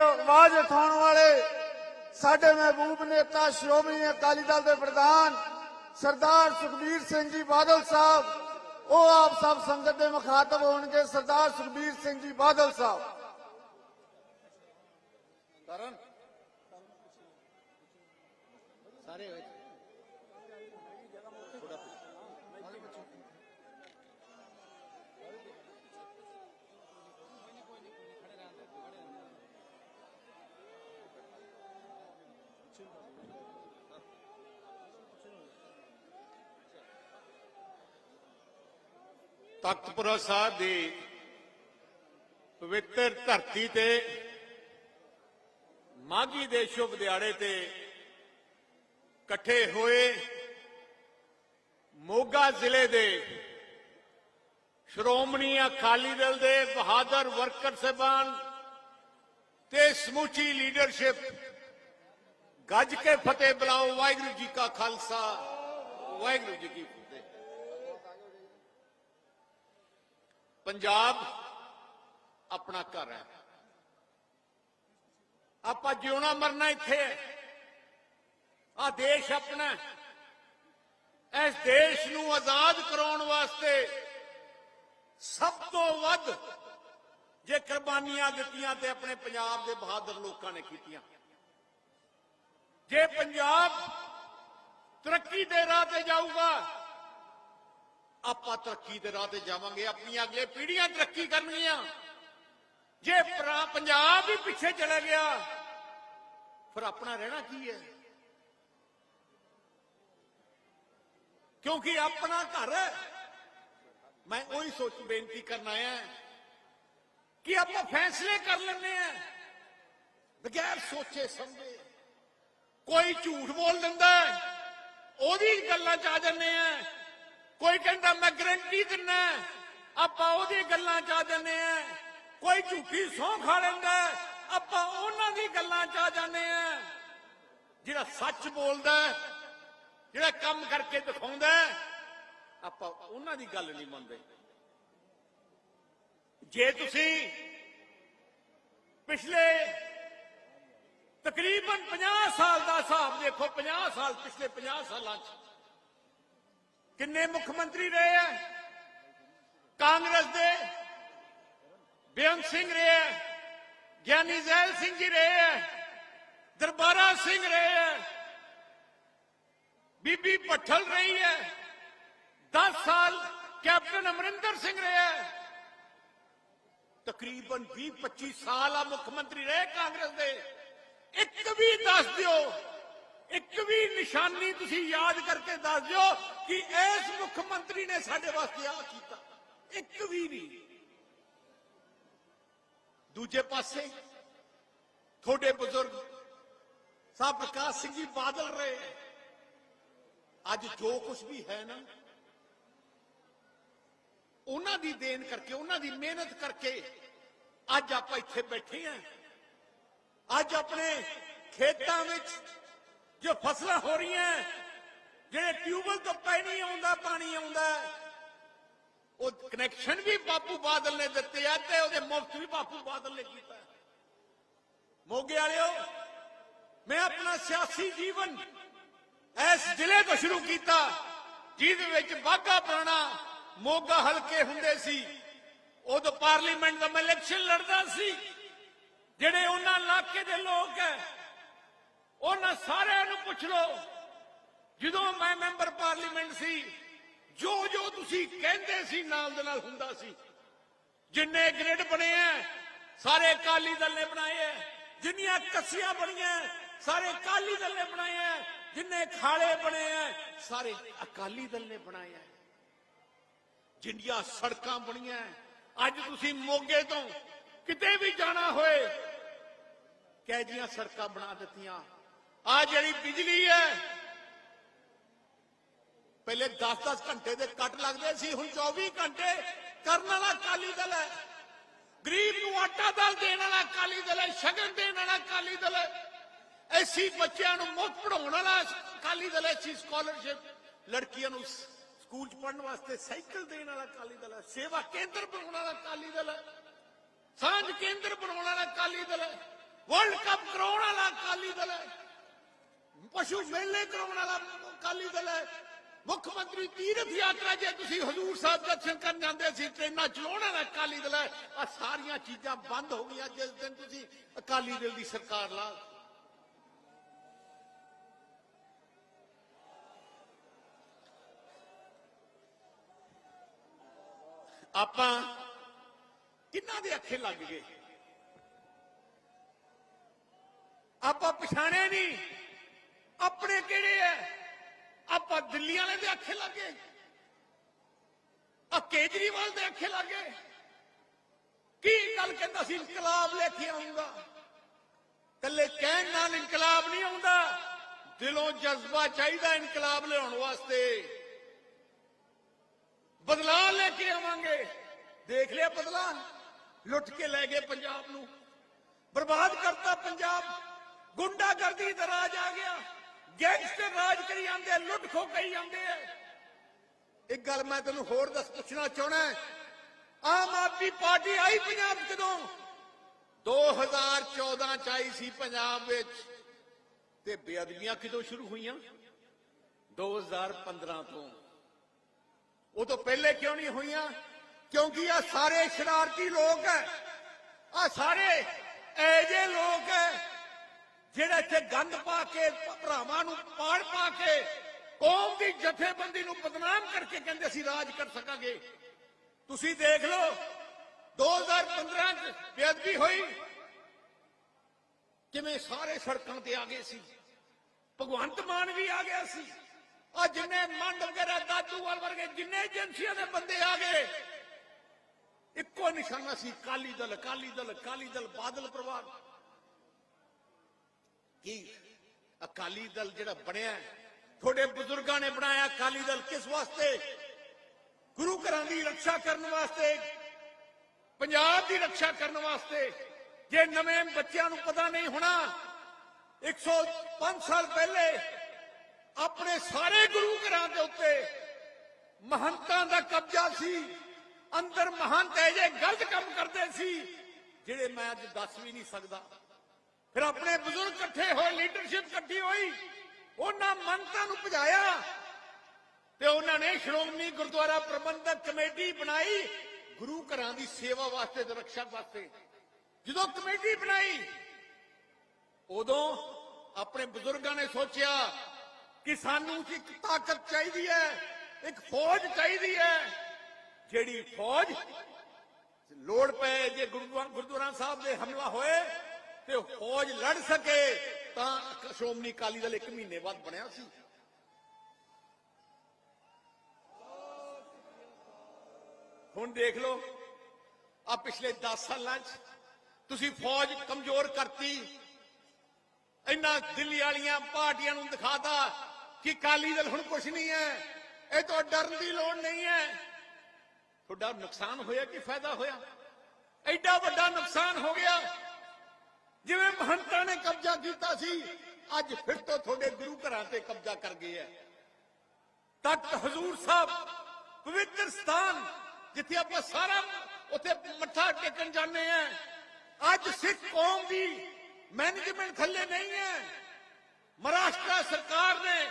ਆਵਾਜ਼ ਉਠਾਉਣ ਵਾਲੇ ਸਾਡੇ ਮਹਿਬੂਬ ਨੇਤਾ, ਸ਼੍ਰੋਮਣੀ ਅਕਾਲੀ ਦਲ ਦੇ ਪ੍ਰਧਾਨ ਸਰਦਾਰ ਸੁਖਬੀਰ ਸਿੰਘ ਜੀ ਬਾਦਲ ਸਾਹਿਬ, ਉਹ ਆਪ ਸਭ ਸੰਗਤ ਦੇ ਮੁਖਾਤਬ ਹੋਣਗੇ, ਸਰਦਾਰ ਸੁਖਬੀਰ ਸਿੰਘ ਜੀ ਬਾਦਲ ਸਾਹਿਬ। ਕਰਨ। ਸਾਰੇ ਤਖਤਪੁਰਾ ਸਾਹਿਬ ਦੀ ਪਵਿੱਤਰ ਧਰਤੀ ਤੇ, ਮਾਘੀ ਦੇ ਸ਼ੁਭ ਦਿਹਾੜੇ ਤੇ ਇਕੱਠੇ ਹੋਏ ਮੋਗਾ ਜ਼ਿਲ੍ਹੇ ਦੇ ਸ਼੍ਰੋਮਣੀ ਅਕਾਲੀ ਦਲ ਦੇ ਬਹਾਦਰ ਵਰਕਰ ਸਹਿਬਾਨ ਤੇ ਸਮੁੱਚੀ ਲੀਡਰਸ਼ਿਪ ਗੱਜ ਕੇ ਫਤਿਹ ਬੁਲਾਓ, ਵਾਹਿਗੁਰੂ ਜੀ ਕਾ ਖਾਲਸਾ, ਵਾਹਿਗੁਰੂ ਜੀ ਕੀ ਫਤਿਹ ਪੰਜਾਬ ਆਪਣਾ ਘਰ ਹੈ। ਆਪਾਂ ਜਿਉਣਾ ਮਰਨਾ ਇੱਥੇ ਹੈ। ਆ ਦੇਸ਼ ਆਪਣਾ ਇਸ ਦੇਸ਼ ਨੂੰ ਆਜ਼ਾਦ ਕਰਾਉਣ ਵਾਸਤੇ ਸਭ ਤੋਂ ਵੱਧ ਜੇ ਕੁਰਬਾਨੀਆਂ ਦਿੱਤੀਆਂ ਤੇ ਆਪਣੇ ਪੰਜਾਬ ਦੇ ਬਹਾਦਰ ਲੋਕਾਂ ਨੇ ਕੀਤੀਆਂ। ਜੇ ਪੰਜਾਬ ਤਰੱਕੀ ਦੇ ਰਾਹ ਤੇ ਜਾਊਗਾ ਆਪਾਂ ਤਰੱਕੀ ਦੇ ਰਾਹ ਤੇ ਜਾਵਾਂਗੇ ਆਪਣੀਆਂ ਅਗਲੇ ਪੀੜ੍ਹੀਆਂ ਤਰੱਕੀ ਕਰਨਗੀਆਂ। ਜੇ ਪਰਾ- ਪੰਜਾਬ ਹੀ ਪਿੱਛੇ ਚਲਾ ਗਿਆ ਫਿਰ ਆਪਣਾ ਰਹਿਣਾ ਕੀ ਹੈ? ਕਿਉਂਕਿ ਆਪਣਾ ਘਰ ਹੈ। ਮੈਂ ਉਹੀ ਸੋਚ ਬੇਨਤੀ ਕਰਨ ਆਇਆ ਕਿ ਆਪਾਂ ਫੈਸਲੇ ਕਰ ਲੈਂਦੇ ਆ ਬਗੈਰ ਸੋਚੇ ਸਮਝੇ। ਕੋਈ ਝੂਠ ਬੋਲ ਦਿੰਦਾ ਹੈ, ਉਹਦੀ ਗੱਲਾਂ ਚ ਆ ਜੰਨੇ ਆ ਕੋਈ ਕਹਿੰਦਾ ਮੈਂ ਗਰੰਟੀ ਦਿੰਨਾ ਆਪਾਂ ਉਹਦੀ ਗੱਲਾਂ ਚ ਆ ਜੰਨੇ ਆ ਕੋਈ ਝੂਠੀ ਸੌਂ ਖਾ ਲੈਂਦਾ ਆਪਾਂ ਉਹਨਾਂ ਦੀ ਗੱਲਾਂ ਚ ਆ ਜਾਂਦੇ ਆ ਜਿਹੜਾ ਸੱਚ ਬੋਲਦਾ ਜਿਹੜਾ ਕੰਮ ਕਰਕੇ ਦਿਖਾਉਂਦਾ ਆਪਾਂ ਉਹਨਾਂ ਦੀ ਗੱਲ ਨਹੀਂ ਮੰਨਦੇ। ਜੇ ਤੁਸੀਂ ਪਿਛਲੇ ਤਕਰੀਬਨ 50 ਸਾਲ ਦਾ ਹਿਸਾਬ ਦੇਖੋ 50 ਸਾਲ, ਪਿਛਲੇ 50 ਸਾਲਾਂ ਚ ਕਿੰਨੇ ਮੁੱਖ ਮੰਤਰੀ ਰਹੇ ਆ? ਕਾਂਗਰਸ ਦੇ ਬੇਅੰਤ ਸਿੰਘ ਰਹੇ ਆ, ਗਿਆਨੀ ਜ਼ੈਲ ਸਿੰਘ ਜੀ ਰਹੇ ਆ, ਦਰਬਾਰਾ ਸਿੰਘ ਰਹੇ ਆ, ਬੀਬੀ ਪੱਠਲ ਰਹੀ ਹੈ 10 ਸਾਲ ਕੈਪਟਨ ਅਮਰਿੰਦਰ ਸਿੰਘ ਰਹੇ ਆ। ਤਕਰੀਬਨ 20 25 ਸਾਲ ਆ ਮੁੱਖ ਮੰਤਰੀ ਰਹੇ ਕਾਂਗਰਸ ਦੇ। ਇੱਕ ਵੀ ਦੱਸ ਦਿਓ ਇੱਕ ਵੀ ਨਿਸ਼ਾਨੀ ਤੁਸੀਂ ਯਾਦ ਕਰਕੇ ਦੱਸ ਦਿਓ ਕਿ ਇਸ ਮੁੱਖ ਮੰਤਰੀ ਨੇ ਸਾਡੇ ਵਾਸਤੇ ਆ ਕੀਤਾ। ਇੱਕ ਵੀ ਨਹੀਂ। ਦੂਜੇ ਪਾਸੇ ਤੁਹਾਡੇ ਬਜ਼ੁਰਗ ਸਾਹਿਬ ਪ੍ਰਕਾਸ਼ ਸਿੰਘ ਜੀ ਬਾਦਲ ਰਹੇ ਅੱਜ ਜੋ ਕੁਝ ਵੀ ਹੈ ਨਾ, ਉਹਨਾਂ ਦੀ ਦੇਣ ਕਰਕੇ, ਉਹਨਾਂ ਦੀ ਮਿਹਨਤ ਕਰਕੇ ਅੱਜ ਆਪਾਂ ਇੱਥੇ ਬੈਠੇ ਆਂ ਅੱਜ ਆਪਣੇ ਖੇਤਾਂ ਵਿੱਚ ਜੋ ਫਸਲਾਂ ਹੋ ਰਹੀਆਂ ਜਿਹੜੇ ਟਿਊਬਲ ਤੋਂ ਪਾਣੀ ਆਉਂਦਾ ਪਾਣੀ ਆਉਂਦਾ ਉਹ ਕਨੈਕਸ਼ਨ ਵੀ ਬਾਪੂ ਬਾਦਲ ਨੇ ਦਿੱਤੇ ਆ ਤੇ ਉਹਦੇ ਮੁਫਤ ਵੀ ਬਾਪੂ ਬਾਦਲ ਨੇ ਕੀਤਾ ਮੋਗੇ ਵਾਲਿਓ, ਮੈਂ ਆਪਣਾ ਸਿਆਸੀ ਜੀਵਨ ਇਸ ਜ਼ਿਲ੍ਹੇ ਤੋਂ ਸ਼ੁਰੂ ਕੀਤਾ, ਜਿਹਦੇ ਵਿੱਚ ਬਾਗਾ ਪੁਰਾਣਾ ਮੋਗਾ ਹਲਕੇ ਹੁੰਦੇ ਸੀ। ਉਦੋਂ ਪਾਰਲੀਮੈਂਟ ਦਾ ਮੈਂ ਇਲੈਕਸ਼ਨ ਲੜਦਾ ਸੀ, ਜਿਹੜੇ ਉਹਨਾਂ ਇਲਾਕੇ ਦੇ ਲੋਕ ਹੈ ਉਹਨਾਂ ਸਾਰਿਆਂ ਨੂੰ ਪੁੱਛ ਲਓ। ਜਦੋਂ ਮੈਂ ਮੈਂਬਰ ਪਾਰਲੀਮੈਂਟ ਸੀ ਜੋ ਜੋ ਤੁਸੀਂ ਕਹਿੰਦੇ ਸੀ ਨਾਲ ਦੇ ਨਾਲ ਹੁੰਦਾ ਸੀ। ਜਿੰਨੇ ਗ੍ਰਿਡ ਬਣੇ ਆ ਸਾਰੇ ਅਕਾਲੀ ਦਲ ਨੇ ਬਣਾਏ ਆ ਜਿੰਨੀਆਂ ਕੱਸੀਆਂ ਬਣੀਆਂ ਸਾਰੇ ਅਕਾਲੀ ਦਲ ਨੇ ਬਣਾਏ ਆ ਜਿੰਨੇ ਖਾਲੇ ਬਣੇ ਆ ਸਾਰੇ ਅਕਾਲੀ ਦਲ ਨੇ ਬਣਾਏ ਆ ਜਿੰਨੀਆਂ ਸੜਕਾਂ ਬਣੀਆਂ ਅੱਜ ਤੁਸੀਂ ਮੋਗੇ ਤੋਂ ਕਿਤੇ ਵੀ ਜਾਣਾ ਹੋਏ, ਕਹਿ ਜੀਆਂ ਸੜਕਾਂ ਬਣਾ ਦਿੱਤੀਆਂ? ਆ ਜਿਹੜੀ ਬਿਜਲੀ ਹੈ, ਪਹਿਲੇ 10-10 ਘੰਟੇ ਦੇ ਕੱਟ ਲੱਗਦੇ ਸੀ, ਹੁਣ 24 ਘੰਟੇ ਕਰਨ ਵਾਲਾ ਅਕਾਲੀ ਦਲ ਹੈ। ਗਰੀਬ ਨੂੰ ਆਟਾ ਦਾਲ ਦੇਣ ਵਾਲਾ ਅਕਾਲੀ ਦਲ ਹੈ, ਸ਼ਗਨ ਦੇਣ ਵਾਲਾ ਅਕਾਲੀ ਦਲ ਹੈ। ਐਸੀ ਬੱਚਿਆਂ ਨੂੰ ਮੁਫਤ ਪੜਾਉਣ ਵਾਲਾ ਅਕਾਲੀ ਦਲ ਹੈ, ਐਸੀ ਸਕਾਲਰਸ਼ਿਪ ਲੜਕੀਆਂ ਨੂੰ ਸਕੂਲ ਚ ਪੜਨ ਵਾਸਤੇ ਸਾਈਕਲ ਦੇਣ ਵਾਲਾ ਅਕਾਲੀ ਦਲ ਹੈ, ਸੇਵਾ ਕੇਂਦਰ ਬਣਾਉਣ ਵਾਲਾ ਅਕਾਲੀ ਦਲ ਹੈ। ਸਾਂਝ ਕੇਂਦਰ ਬਣਾਉਣ ਵਾਲਾ ਅਕਾਲੀ ਦਲ ਹੈ। ਵਰਲਡ ਕੱਪ ਕਰਾਉਣ ਵਾਲਾ ਅਕਾਲੀ ਦਲ ਹੈ। ਪਸ਼ੂ ਮੇਲੇ ਕਰਾਉਣ ਵਾਲਾ ਅਕਾਲੀ ਦਲ ਹੈ ਮੁੱਖ ਮੰਤਰੀ ਤੀਰਥ ਯਾਤਰਾ ਜੇ ਤੁਸੀਂ ਹਜ਼ੂਰ ਸਾਹਿਬ ਦਰਸ਼ਨ ਕਰਨ ਜਾਂਦੇ ਸੀ ਟ੍ਰੇਨਾਂ ਚਲਾਉਣ ਵਾਲਾ ਅਕਾਲੀ ਦਲ ਹੈ ਆ ਸਾਰੀਆਂ ਚੀਜ਼ਾਂ ਬੰਦ ਹੋ ਗਈਆਂ ਜਿਸ ਦਿਨ ਤੁਸੀਂ ਅਕਾਲੀ ਦਲ ਦੀ ਸਰਕਾਰ ਲਾ ਆਪਾਂ ਕਿੰਨਾ ਦੇ ਅੱਖੇ ਲੱਗ ਗਏ ਆਪਾਂ ਪਛਾਣਿਆ ਨਹੀਂ ਆਪਣੇ ਕਿਹੜੇ ਐ ਆਪਾਂ ਦਿੱਲੀ ਵਾਲੇ ਦੇ ਅੱਖੇ ਲੱਗੇ ਆ ਕੇਜਰੀਵਾਲ ਦੇ ਅੱਖੇ ਲੱਗੇ ਕੀ ਗੱਲ ਕਹਿੰਦਾ ਸੀ ਇਨਕਲਾਬ ਲੈ ਕੇ ਆਉਂਗਾ ਕੱਲੇ ਕਹਿਣ ਨਾਲ ਇਨਕਲਾਬ ਨਹੀਂ ਆਉਂਦਾ ਦਿਲੋਂ ਜਜ਼ਬਾ ਚਾਹੀਦਾ ਇਨਕਲਾਬ ਲਿਆਉਣ ਵਾਸਤੇ ਬਦਲਾਅ ਲੈ ਕੇ ਆਵਾਂਗੇ ਦੇਖ ਲਿਆ ਬਦਲਾਅ ਲੁੱਟ ਕੇ ਲੈ ਗਏ ਪੰਜਾਬ ਨੂੰ ਬਰਬਾਦ ਕਰਤਾ ਪੰਜਾਬ ਗੁੰਡਾਗਰਦੀ ਦਾ ਰਾਜ ਆ ਗਿਆ ਗੈਂਗਸਟਰ ਰਾਜ ਕਰੀ ਜਾਂਦੇ ਲੁੱਟ ਖੋ ਕਰੀ ਜਾਂਦੇ ਆ। ਇੱਕ ਗੱਲ ਮੈਂ ਤੈਨੂੰ ਹੋਰ ਦੱਸ ਪੁੱਛਣਾ ਚਾਹਣਾ ਆਮ ਆਦਮੀ ਪਾਰਟੀ ਆਈ ਪੰਜਾਬ ਕਦੋਂ? 2014 ਚ ਆਈ ਸੀ ਪੰਜਾਬ ਵਿੱਚ। ਤੇ ਬੇਅਦਬੀਆਂ ਕਿਦੋਂ ਸ਼ੁਰੂ ਹੋਈਆਂ? 2015 ਤੋਂ। ਉਹ ਤੋਂ ਪਹਿਲੇ ਕਿਉਂ ਨਹੀਂ ਹੋਈਆਂ? ਕਿਉਂਕਿ ਆ ਸਾਰੇ ਸ਼ਰਾਰਤੀ ਲੋਕ ਹੈ। ਆ ਸਾਰੇ ਐਜੇ ਲੋਕ ਹੈ ਜਿਹੜੇ ਇੱਥੇ ਗੰਦ ਪਾ ਕੇ ਭਰਾਵਾਂ ਨੂੰ ਪਾੜ ਪਾ ਕੇ ਕੌਮ ਦੀ ਜਥੇਬੰਦੀ ਨੂੰ ਬਦਨਾਮ ਕਰਕੇ ਕਹਿੰਦੇ ਅਸੀਂ ਰਾਜ ਕਰ ਸਕਾਂਗੇ। ਤੁਸੀਂ ਦੇਖ ਲਓ 2015 ਚ ਬੇਅਦਬੀ ਹੋਈ। ਕਿਵੇਂ ਸਾਰੇ ਸੜਕਾਂ ਤੇ ਆ ਗਏ ਸੀ। ਭਗਵੰਤ ਮਾਨ ਵੀ ਆ ਗਿਆ ਸੀ। ਆ ਜਿੰਨੇ ਮੰਡ ਵਗੈਰਾ ਦਾਦੂਵਾਲ ਵਰਗੇ ਜਿੰਨੇ ਏਜੰਸੀਆਂ ਦੇ ਬੰਦੇ ਆ ਗਏ। ਇੱਕੋ ਨਿਸ਼ਾਨਾ ਸੀ ਕਾਲੀ ਦਲ ਕਾਲੀ ਦਲ ਕਾਲੀ ਦਲ, ਬਾਦਲ ਪਰਿਵਾਰ। ਕੀ ਅਕਾਲੀ ਦਲ ਜਿਹੜਾ ਬਣਿਆ ਤੁਹਾਡੇ ਬਜ਼ੁਰਗਾਂ ਨੇ ਬਣਾਇਆ ਅਕਾਲੀ ਦਲ ਕਿਸ ਵਾਸਤੇ? ਗੁਰੂ ਘਰਾਂ ਦੀ ਰੱਖਿਆ ਕਰਨ ਵਾਸਤੇ, ਪੰਜਾਬ ਦੀ ਰੱਖਿਆ ਕਰਨ ਵਾਸਤੇ। ਜੇ ਨਵੇਂ ਬੱਚਿਆਂ ਨੂੰ ਪਤਾ ਨਹੀਂ ਹੋਣਾ 105 ਸਾਲ ਪਹਿਲੇ ਆਪਣੇ ਸਾਰੇ ਗੁਰੂ ਘਰਾਂ ਦੇ ਉੱਤੇ ਮਹੰਤਾਂ ਦਾ ਕਬਜ਼ਾ ਸੀ, ਅੰਦਰ ਮਹੰਤ ਇਹ ਜੇ ਗਲਤ ਕੰਮ ਕਰਦੇ ਸੀ, ਜਿਹੜੇ ਮੈਂ ਅੱਜ ਦੱਸ ਵੀ ਨਹੀਂ ਸਕਦਾ। ਫਿਰ ਆਪਣੇ ਬਜ਼ੁਰਗ ਇਕੱਠੇ ਹੋਏ ਲੀਡਰਸ਼ਿਪ ਇਕੱਠੀ ਹੋਈ, ਉਹਨਾਂ ਮੰਤਾਂ ਨੂੰ ਭਜਾਇਆ ਤੇ ਉਹਨਾਂ ਨੇ ਸ਼੍ਰੋਮਣੀ ਗੁਰਦੁਆਰਾ ਪ੍ਰਬੰਧਕ ਕਮੇਟੀ ਬਣਾਈ ਗੁਰੂ ਘਰਾਂ ਦੀ ਸੇਵਾ ਵਾਸਤੇ ਤੇ ਰੱਖਿਆ ਵਾਸਤੇ। ਜਦੋਂ ਕਮੇਟੀ ਬਣਾਈ, ਉਦੋਂ ਆਪਣੇ ਬਜ਼ੁਰਗਾਂ ਨੇ ਸੋਚਿਆ ਕਿ ਸਾਨੂੰ ਇੱਕ ਤਾਕਤ ਚਾਹੀਦੀ ਹੈ, ਇੱਕ ਫੌਜ ਚਾਹੀਦੀ ਹੈ, ਜਿਹੜੀ ਫੌਜ ਲੋੜ ਪਏ, ਜੇ ਗੁਰਦੁਆਰਾ ਗੁਰਦੁਆਰਾ ਸਾਹਿਬ ਦੇ ਹਮਲਾ ਹੋਏ ਤੇ ਫੌਜ ਲੜ ਸਕੇ, ਤਾਂ ਸ਼੍ਰੋਮਣੀ ਅਕਾਲੀ ਦਲ ਇੱਕ ਮਹੀਨੇ ਬਾਅਦ ਬਣਿਆ ਸੀ। ਹੁਣ ਦੇਖ ਲਓ ਆ ਪਿਛਲੇ 10 ਸਾਲਾਂ 'ਚ ਤੁਸੀਂ ਫੌਜ ਕਮਜ਼ੋਰ ਕਰਤੀ, ਇੰਨਾ ਦਿੱਲੀ ਵਾਲੀਆਂ ਪਾਰਟੀਆਂ ਨੂੰ ਦਿਖਾਤਾ ਕਿ ਕਾਲੀ ਦਲ ਹੁਣ ਕੁਝ ਨਹੀਂ ਹੈ, ਇਹ ਤੋਂ ਡਰਨ ਦੀ ਲੋੜ ਨਹੀਂ ਹੈ। ਤੁਹਾਡਾ ਨੁਕਸਾਨ ਹੋਇਆ ਕਿ ਫਾਇਦਾ ਹੋਇਆ? ਐਡਾ ਵੱਡਾ ਨੁਕਸਾਨ ਹੋ ਗਿਆ ਜਿਵੇਂ ਮਹੰਤਾਂ ਨੇ ਕਬਜ਼ਾ ਕੀਤਾ ਸੀ, ਅੱਜ ਫਿਰ ਤੋਂ ਤੁਹਾਡੇ ਗੁਰੂ ਘਰਾਂ ਤੇ ਕਬਜ਼ਾ ਕਰ ਗਏ ਹੈ ਤਖਤ ਹਜ਼ੂਰ ਸਾਹਿਬ, ਪਵਿੱਤਰ ਸਥਾਨ, ਜਿੱਥੇ ਆਪਾਂ ਸਾਰਾ ਉੱਥੇ ਮੱਥਾ ਟੇਕਣ ਜਾਂਦੇ ਆ ਅੱਜ ਸਿੱਖ ਕੌਮ ਦੀ ਮੈਨੇਜਮੈਂਟ ਥੱਲੇ ਨਹੀਂ ਹੈ ਮਹਾਰਾਸ਼ਟਰ ਸਰਕਾਰ ਨੇ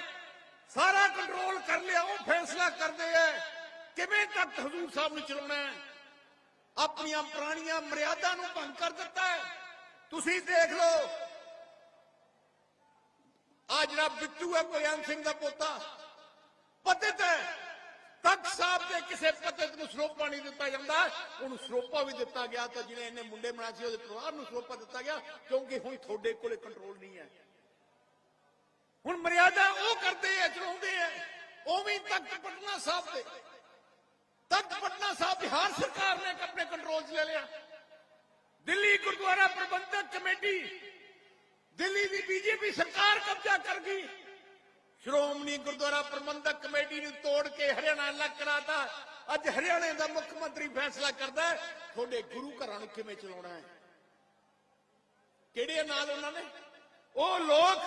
ਸਾਰਾ ਕੰਟਰੋਲ ਕਰ ਲਿਆ, ਉਹ ਫੈਸਲਾ ਕਰਦੇ ਐ, ਕਿਵੇਂ ਤਖਤ ਹਜ਼ੂਰ ਸਾਹਿਬ ਨੂੰ ਚਲਾਉਣਾ ਹੈ ਆਪਣੀਆਂ ਪੁਰਾਣੀਆਂ ਮਰਿਆਦਾ ਨੂੰ ਭੰਗ ਕਰ ਦਿੱਤਾ ਹੈ ਤੁਸੀਂ ਦੇਖ ਲਓ। ਆ ਜਿਹੜਾ ਬਿੱਟੂ ਹੈ ਭਗਵੰਤ ਸਿੰਘ ਦਾ ਪੋਤਾ। ਪਤਿਤ ਹੈ। ਤਖਤ ਸਾਹਿਬ ਦੇ ਕਿਸੇ ਪਤਿਤ ਨੂੰ ਸਰੋਪਾ ਨਹੀਂ ਦਿੱਤਾ ਜਾਂਦਾ। ਉਹਨੂੰ ਸਰੋਪਾ ਵੀ ਦਿੱਤਾ ਗਿਆ ਤਾਂ ਜਿਹਨੇ ਇਹਨੇ ਮੁੰਡੇ ਬਣਾ ਸੀ, ਉਹਦੇ ਪਰਿਵਾਰ ਨੂੰ ਸਰੋਪਾ ਦਿੱਤਾ ਗਿਆ, ਕਿਉਂਕਿ ਹੁਣ ਤੁਹਾਡੇ ਕੋਲੇ ਕੰਟਰੋਲ ਨਹੀਂ ਹੈ। ਹੁਣ ਮਰਿਆਦਾ ਉਹ ਕਰਦੇ ਆ ਚਲਾਉਂਦੇ ਆ ਉਵੇਂ ਤਖਤ ਪਟਨਾ ਸਾਹਿਬ ਦੇ। ਤਖਤ ਪਟਨਾ ਸਾਹਿਬ ਬਿਹਾਰ ਸਰਕਾਰ ਨੇ ਆਪਣੇ ਕੰਟਰੋਲ 'ਚ ਲੈ ਲਿਆ। ਦਿੱਲੀ ਗੁਰਦੁਆਰਾ ਪ੍ਰਬੰਧਕ ਕਮੇਟੀ ਦਿੱਲੀ ਦੀ ਬੀਜੇਪੀ ਸਰਕਾਰ ਕਬਜ਼ਾ ਕਰ ਗਈ। ਸ਼੍ਰੋਮਣੀ ਗੁਰਦੁਆਰਾ ਪ੍ਰਬੰਧਕ ਕਮੇਟੀ ਨੂੰ ਤੋੜ ਕੇ ਹਰਿਆਣਾ ਅਲੱਗ ਕਰਾਤਾ। ਅੱਜ ਹਰਿਆਣੇ ਦਾ ਮੁੱਖ ਮੰਤਰੀ ਫੈਸਲਾ ਕਰਦਾ ਤੁਹਾਡੇ ਗੁਰੂ ਘਰਾਂ ਨੂੰ ਕਿਵੇਂ ਚਲਾਉਣਾ ਹੈ? ਕਿਹੜੇ ਨਾਲ ਉਹਨਾਂ ਨੇ? ਉਹ ਲੋਕ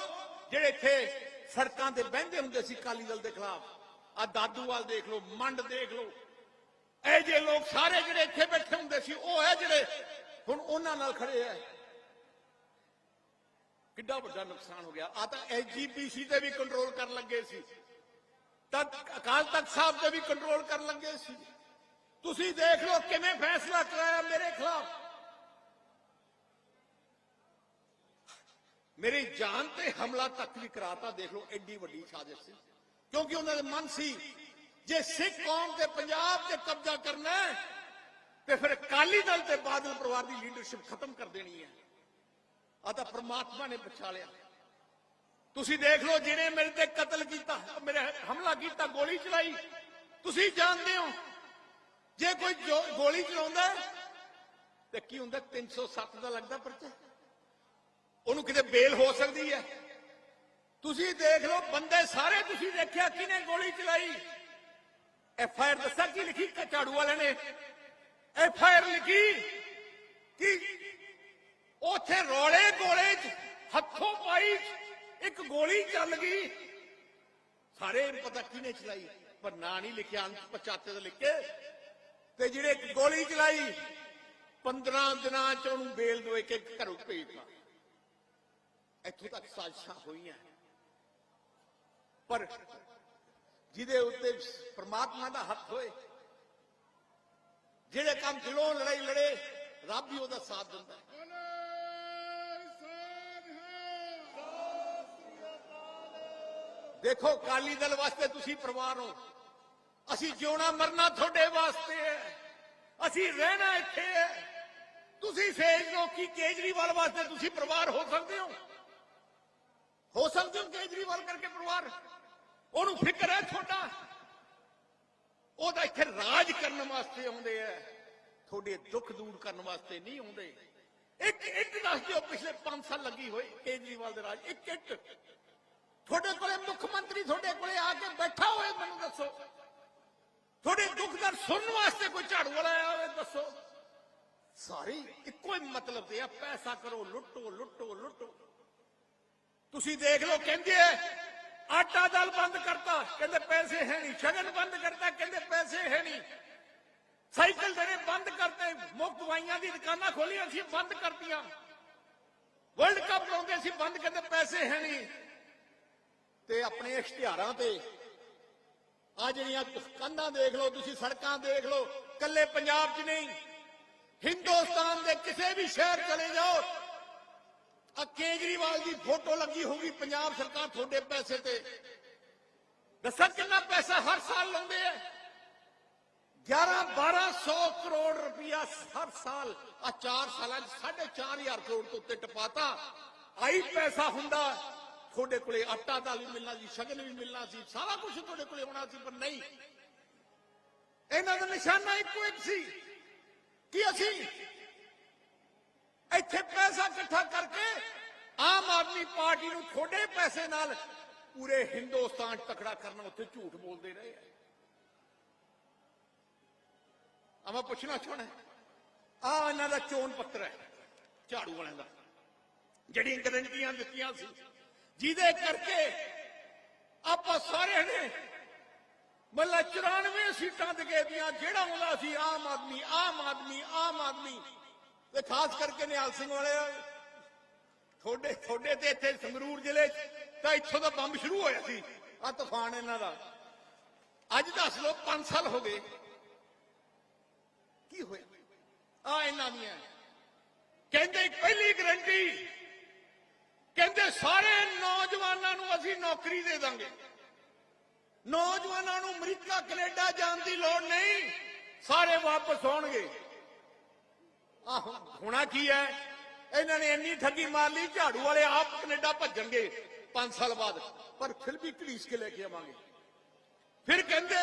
ਜਿਹੜੇ ਇੱਥੇ ਸੜਕਾਂ ਤੇ ਬਹਿੰਦੇ ਹੁੰਦੇ ਸੀ ਕਾਲੀ ਦਲ ਦੇ ਖਿਲਾਫ। ਆ ਦਾਦੂਵਾਲ ਦੇਖ ਲਓ, ਮੰਡ ਦੇਖ ਲਓ। ਇਹ ਜੇ ਲੋਕ ਸਾਰੇ ਜਿਹੜੇ ਇੱਥੇ ਬੈਠੇ ਹੁੰਦੇ ਸੀ, ਉਹ ਹੈ ਜਿਹੜੇ ਹੁਣ ਉਹਨਾਂ ਨਾਲ ਖੜੇ ਆ। ਕਿੱਡਾ ਵੱਡਾ ਨੁਕਸਾਨ ਹੋ ਗਿਆ। ਆ ਤਾਂ ਐਸਜੀਪੀਸੀ ਤੇ ਵੀ ਕੰਟਰੋਲ ਕਰਨ ਲੱਗੇ ਸੀ। ਤਾਂ ਅਕਾਲ ਤਖਤ ਸਾਹਿਬ ਤੇ ਵੀ ਕੰਟਰੋਲ ਕਰਨ ਲੱਗੇ ਸੀ। ਤੁਸੀਂ ਦੇਖ ਲਓ ਕਿਵੇਂ ਫੈਸਲਾ ਕਰਾਇਆ ਮੇਰੇ ਖਿਲਾਫ। ਮੇਰੀ ਜਾਨ ਤੇ ਹਮਲਾ ਤੱਕ ਵੀ ਕਰਾਤਾ, ਦੇਖ ਲਓ ਐਡੀ ਵੱਡੀ ਸਾਜ਼ਿਸ਼ ਸੀ। ਕਿਉਂਕਿ ਉਹਨਾਂ ਦੇ ਮਨ ਸੀ, ਜੇ ਸਿੱਖ ਕੌਮ ਤੇ ਪੰਜਾਬ ਤੇ ਕਬਜ਼ਾ ਕਰਨਾ ਹੈ, ਤੇ ਫਿਰ ਅਕਾਲੀ ਦਲ ਤੇ ਬਾਦਲ ਪਰਿਵਾਰ ਦੀ ਲੀਡਰਸ਼ਿਪ ਖਤਮ ਕਰ ਦੇਣੀ ਹੈ। ਆ ਤਾਂ ਪ੍ਰਮਾਤਮਾ ਨੇ ਬਚਾ ਲਿਆ। ਤੁਸੀਂ ਦੇਖ ਲਓ, ਜਿਹਨੇ ਮੇਰੇ ਤੇ ਕਤਲ ਕੀਤਾ, ਮੇਰੇ ਹਮਲਾ ਕੀਤਾ, ਗੋਲੀ ਚਲਾਈ, ਤੁਸੀਂ ਜਾਣਦੇ ਹੋ, ਜੇ ਕੋਈ ਗੋਲੀ ਚਲਾਉਂਦਾ ਤੇ ਕੀ ਹੁੰਦਾ 307 ਦਾ ਲੱਗਦਾ ਪਰਚਾ? ਉਹਨੂੰ ਕਿਤੇ ਬੇਲ ਹੋ ਸਕਦੀ ਹੈ। ਤੁਸੀਂ ਦੇਖ ਲਓ, ਬੰਦੇ ਸਾਰੇ ਤੁਸੀਂ ਦੇਖਿਆ ਕਿਨੇ ਗੋਲੀ ਚਲਾਈ? ਐਫ ਆਈ ਆਰ ਦੱਸਾਂ ਕੀ ਲਿਖੀ ਝਾੜੂ ਵਾਲਿਆਂ ਨੇ? ਐਫ ਆਈ ਆਰ ਲਿਖੀ, ਕਿ ਉਥੇ ਰੋਲੇ ਗੋਲੇ ਚ, ਹੱਥੋਂ ਪਾਈ ਇੱਕ ਗੋਲੀ ਚੱਲ ਗਈ। ਸਾਰੇ ਨੂੰ ਪਤਾ ਕਿਹਨੇ ਚਲਾਈ, ਪਰ ਨਾਂ ਨਹੀਂ ਲਿਖਿਆ, ਅੰਤ ਪਛਾਤੇ ਦਾ ਲਿਖ ਤੇ ਜਿਹੜੇ ਇੱਕ ਗੋਲੀ ਚਲਾਈ 15 ਦਿਨਾਂ ਚ ਉਹਨੂੰ ਬੇਲ ਦੇ ਕੇ ਘਰੋਂ ਭੇਜਤਾ ਇੱਥੋਂ ਤੱਕ ਸਾਜ਼ਿਸ਼ਾਂ ਹੋਈਆਂ। ਪਰ ਜਿਹਦੇ ਉੱਤੇ ਪ੍ਰਮਾਤਮਾ ਦਾ ਹੱਥ ਹੋਏ, ਜਿਹੜੇ ਕੰਮ ਦਿਲੋਂ ਲੜਾਈ ਲੜੇ, ਰੱਬ ਹੀ ਉਹਦਾ ਸਾਥ ਦਿੰਦਾ। ਹੈ। ਦੇਖੋ ਕਾਲੀ ਦਲ ਵਾਸਤੇ ਤੁਸੀਂ ਪਰਿਵਾਰ ਹੋ। ਅਸੀਂ ਜਿਉਣਾ ਮਰਨਾ ਤੁਹਾਡੇ ਵਾਸਤੇ ਹੈ। ਅਸੀਂ ਰਹਿਣਾ ਇੱਥੇ ਹੈ। ਤੁਸੀਂ ਸੇਜ ਲੋ ਕਿ ਕੇਜਰੀਵਾਲ ਵਾਸਤੇ ਤੁਸੀਂ ਪਰਿਵਾਰ ਹੋ ਸਕਦੇ ਹੋ। ਹੋ ਸਕਦੇ ਹੋ ਕੇਜਰੀਵਾਲ ਕਰਕੇ ਪਰਿਵਾਰ? ਉਹਨੂੰ ਫਿਕਰ ਹੈ ਤੁਹਾਡਾ? ਉਹ ਤਾਂ ਇੱਥੇ ਰਾਜ ਕਰਨ ਵਾਸਤੇ ਆਉਂਦੇ ਆ ਤੁਹਾਡੇ ਦੁੱਖ ਦੂਰ ਕਰਨ ਵਾਸਤੇ ਨਹੀਂ ਆਉਂਦੇ। ਇੱਕ ਇੱਕ ਦੱਸ ਦਿਓ, ਪਿਛਲੇ 5 ਸਾਲ ਲੱਗੀ ਹੋਈ ਕੇਜਰੀਵਾਲ ਦੇ ਰਾਜ। ਇੱਕ ਇੱਕ ਤੁਹਾਡੇ ਕੋਲੇ ਮੁੱਖ ਮੰਤਰੀ ਤੁਹਾਡੇ ਕੋਲੇ ਆ ਕੇ ਬੈਠਾ ਹੋਏ ਮੈਨੂੰ ਦੱਸੋ ਤੁਹਾਡੇ ਦੁੱਖ ਦਰਦ ਸੁਣਨ ਵਾਸਤੇ ਕੋਈ ਝਾੜੂ ਵਾਲਾ ਆਇਆ ਹੋਵੇ ਦੱਸੋ ਸਾਰੇ ਇੱਕੋ ਹੀ ਮਤਲਬ ਦੇ ਆ ਪੈਸਾ ਕਰੋ ਲੁੱਟੋ ਲੁੱਟੋ ਲੁੱਟੋ ਤੁਸੀਂ ਦੇਖ ਲਓ ਕਹਿੰਦੇ ਆ, ਆਟਾ ਦਾਲ ਬੰਦ ਕਰਤਾ ਕਹਿੰਦੇ ਪੈਸੇ ਹੈ ਨਹੀਂ ਸ਼ਗਨ ਬੰਦ ਕਰਤਾ ਕਹਿੰਦੇ ਪੈਸੇ ਹੈ ਨਹੀਂ ਸਾਈਕਲ ਦੇਣੇ ਬੰਦ ਕਰਤੇ ਮੁਫਤ ਦਵਾਈਆਂ ਦੀ ਦੁਕਾਨਾਂ ਖੋਲੀਆਂ ਸੀ ਬੰਦ ਕਰਤੀਆਂ ਵਰਲਡ ਕੱਪ ਲਾਉਂਦੇ ਸੀ ਬੰਦ ਕਹਿੰਦੇ ਪੈਸੇ ਹੈ ਨਹੀਂ ਤੇ ਆਪਣੇ ਇਸ਼ਤਿਹਾਰਾਂ ਤੇ। ਆ ਜਿਹੜੀਆਂ ਕੰਧਾਂ ਦੇਖ ਲਓ, ਤੁਸੀਂ ਸੜਕਾਂ ਦੇਖ ਲਓ ਕੱਲੇ ਪੰਜਾਬ 'ਚ ਨਹੀਂ, ਹਿੰਦੁਸਤਾਨ ਦੇ ਕਿਸੇ ਵੀ ਸ਼ਹਿਰ ਚਲੇ ਜਾਓ। ਆ ਕੇਜਰੀਵਾਲ ਦੀ ਫੋਟੋ ਲੱਗੀ ਹੋਊਗੀ ਪੰਜਾਬ ਸਰਕਾਰ ਤੁਹਾਡੇ ਪੈਸੇ ਤੇ। ਦੱਸਾਂ ਕਿੰਨਾ ਪੈਸਾ ਹਰ ਸਾਲ ਲਾਉਂਦੇ ਆ? 11 1200 ਕਰੋੜ ਰੁਪਇਆ ਹਰ ਸਾਲ। ਆ 4 ਸਾਲਾਂ 'ਚ 4500 ਕਰੋੜ ਤੋਂ ਉੱਤੇ ਟਪਾਤਾ। ਆਈ ਪੈਸਾ ਹੁੰਦਾ। ਤੁਹਾਡੇ ਕੋਲੇ ਆਟਾ ਦਾਲ ਵੀ ਮਿਲਣਾ ਸੀ, ਸ਼ਗਨ ਵੀ ਮਿਲਣਾ ਸੀ, ਸਾਰਾ ਕੁਝ ਤੁਹਾਡੇ ਕੋਲੇ ਹੋਣਾ ਸੀ, ਪਰ ਨਹੀਂ। ਇਹਨਾਂ ਦਾ ਨਿਸ਼ਾਨਾ ਇੱਕੋ ਇੱਕ ਸੀ ਕਿ ਅਸੀਂ ਇੱਥੇ ਪੈਸਾ ਇਕੱਠਾ ਕਰਕੇ ਆਮ ਆਦਮੀ ਪਾਰਟੀ ਨੂੰ ਥੋੜੇ ਪੈਸੇ ਨਾਲ ਪੂਰੇ ਹਿੰਦੁਸਤਾਨ 'ਚ ਤਕੜਾ ਕਰਨਾ, ਉੱਥੇ ਝੂਠ ਬੋਲਦੇ ਰਹੇ ਆ। ਆ ਮੈਂ ਪੁੱਛਣਾ ਚਾਹਣਾ ਆ ਇਹਨਾਂ ਦਾ ਚੋਣ ਪੱਤਰ ਹੈ, ਝਾੜੂ ਵਾਲਿਆਂ ਦਾ, ਜਿਹੜੀਆਂ ਗਰੰਟੀਆਂ ਦਿੱਤੀਆਂ ਸੀ। ਜਿਹਦੇ ਕਰਕੇ ਆਪਾਂ ਸਾਰਿਆਂ ਨੇ ਮੱਲਾ 94 ਸੀਟਾਂ ਦੇ ਦੀਆਂ ਜਿਹੜਾ ਆਉਂਦਾ ਸੀ ਆਮ ਆਦਮੀ ਆਮ ਆਦਮੀ ਆਮ ਆਦਮੀ ਤੇ ਖਾਸ ਕਰਕੇ ਨਿਹਾਲ ਸਿੰਘ ਵਾਲੇ ਥੋੜੇ ਥੋੜੇ ਤੇ ਇੱਥੇ ਸੰਗਰੂਰ ਜ਼ਿਲ੍ਹੇ ਤਾਂ ਇੱਥੋਂ ਦਾ ਬੰਬ ਸ਼ੁਰੂ ਹੋਇਆ ਸੀ ਆ ਤੂਫਾਨ ਇਹਨਾਂ ਦਾ। ਅੱਜ ਦੱਸ ਲਓ 5 ਸਾਲ ਹੋ ਗਏ। ਕੀ ਹੋਇਆ? ਆ ਇਹਨਾਂ ਦੀਆਂ। ਕਹਿੰਦੇ ਪਹਿਲੀ ਗਰੰਟੀ ਕਹਿੰਦੇ ਸਾਰੇ ਨੌਜਵਾਨਾਂ ਨੂੰ ਅਸੀਂ ਨੌਕਰੀ ਦੇ ਦਾਂਗੇ। ਨੌਜਵਾਨਾਂ ਨੂੰ ਅਮਰੀਕਾ, ਕੈਨੇਡਾ ਜਾਣ ਦੀ ਲੋੜ ਨਹੀਂ। ਸਾਰੇ ਵਾਪਸ ਆਉਣਗੇ। ਆਹ ਹੋਣਾ ਕੀ ਹੈ? ਇਹਨਾਂ ਨੇ ਇੰਨੀ ਠੱਗੀ ਮਾਰ ਲਈ, ਝਾੜੂ ਵਾਲੇ ਆਪ ਕੈਨੇਡਾ ਭੱਜਣਗੇ 5 ਸਾਲ ਬਾਅਦ। ਪਰ ਫਿਰ ਵੀ ਘੜੀਸ ਕੇ ਲੈ ਕੇ ਆਵਾਂਗੇ। ਫਿਰ ਕਹਿੰਦੇ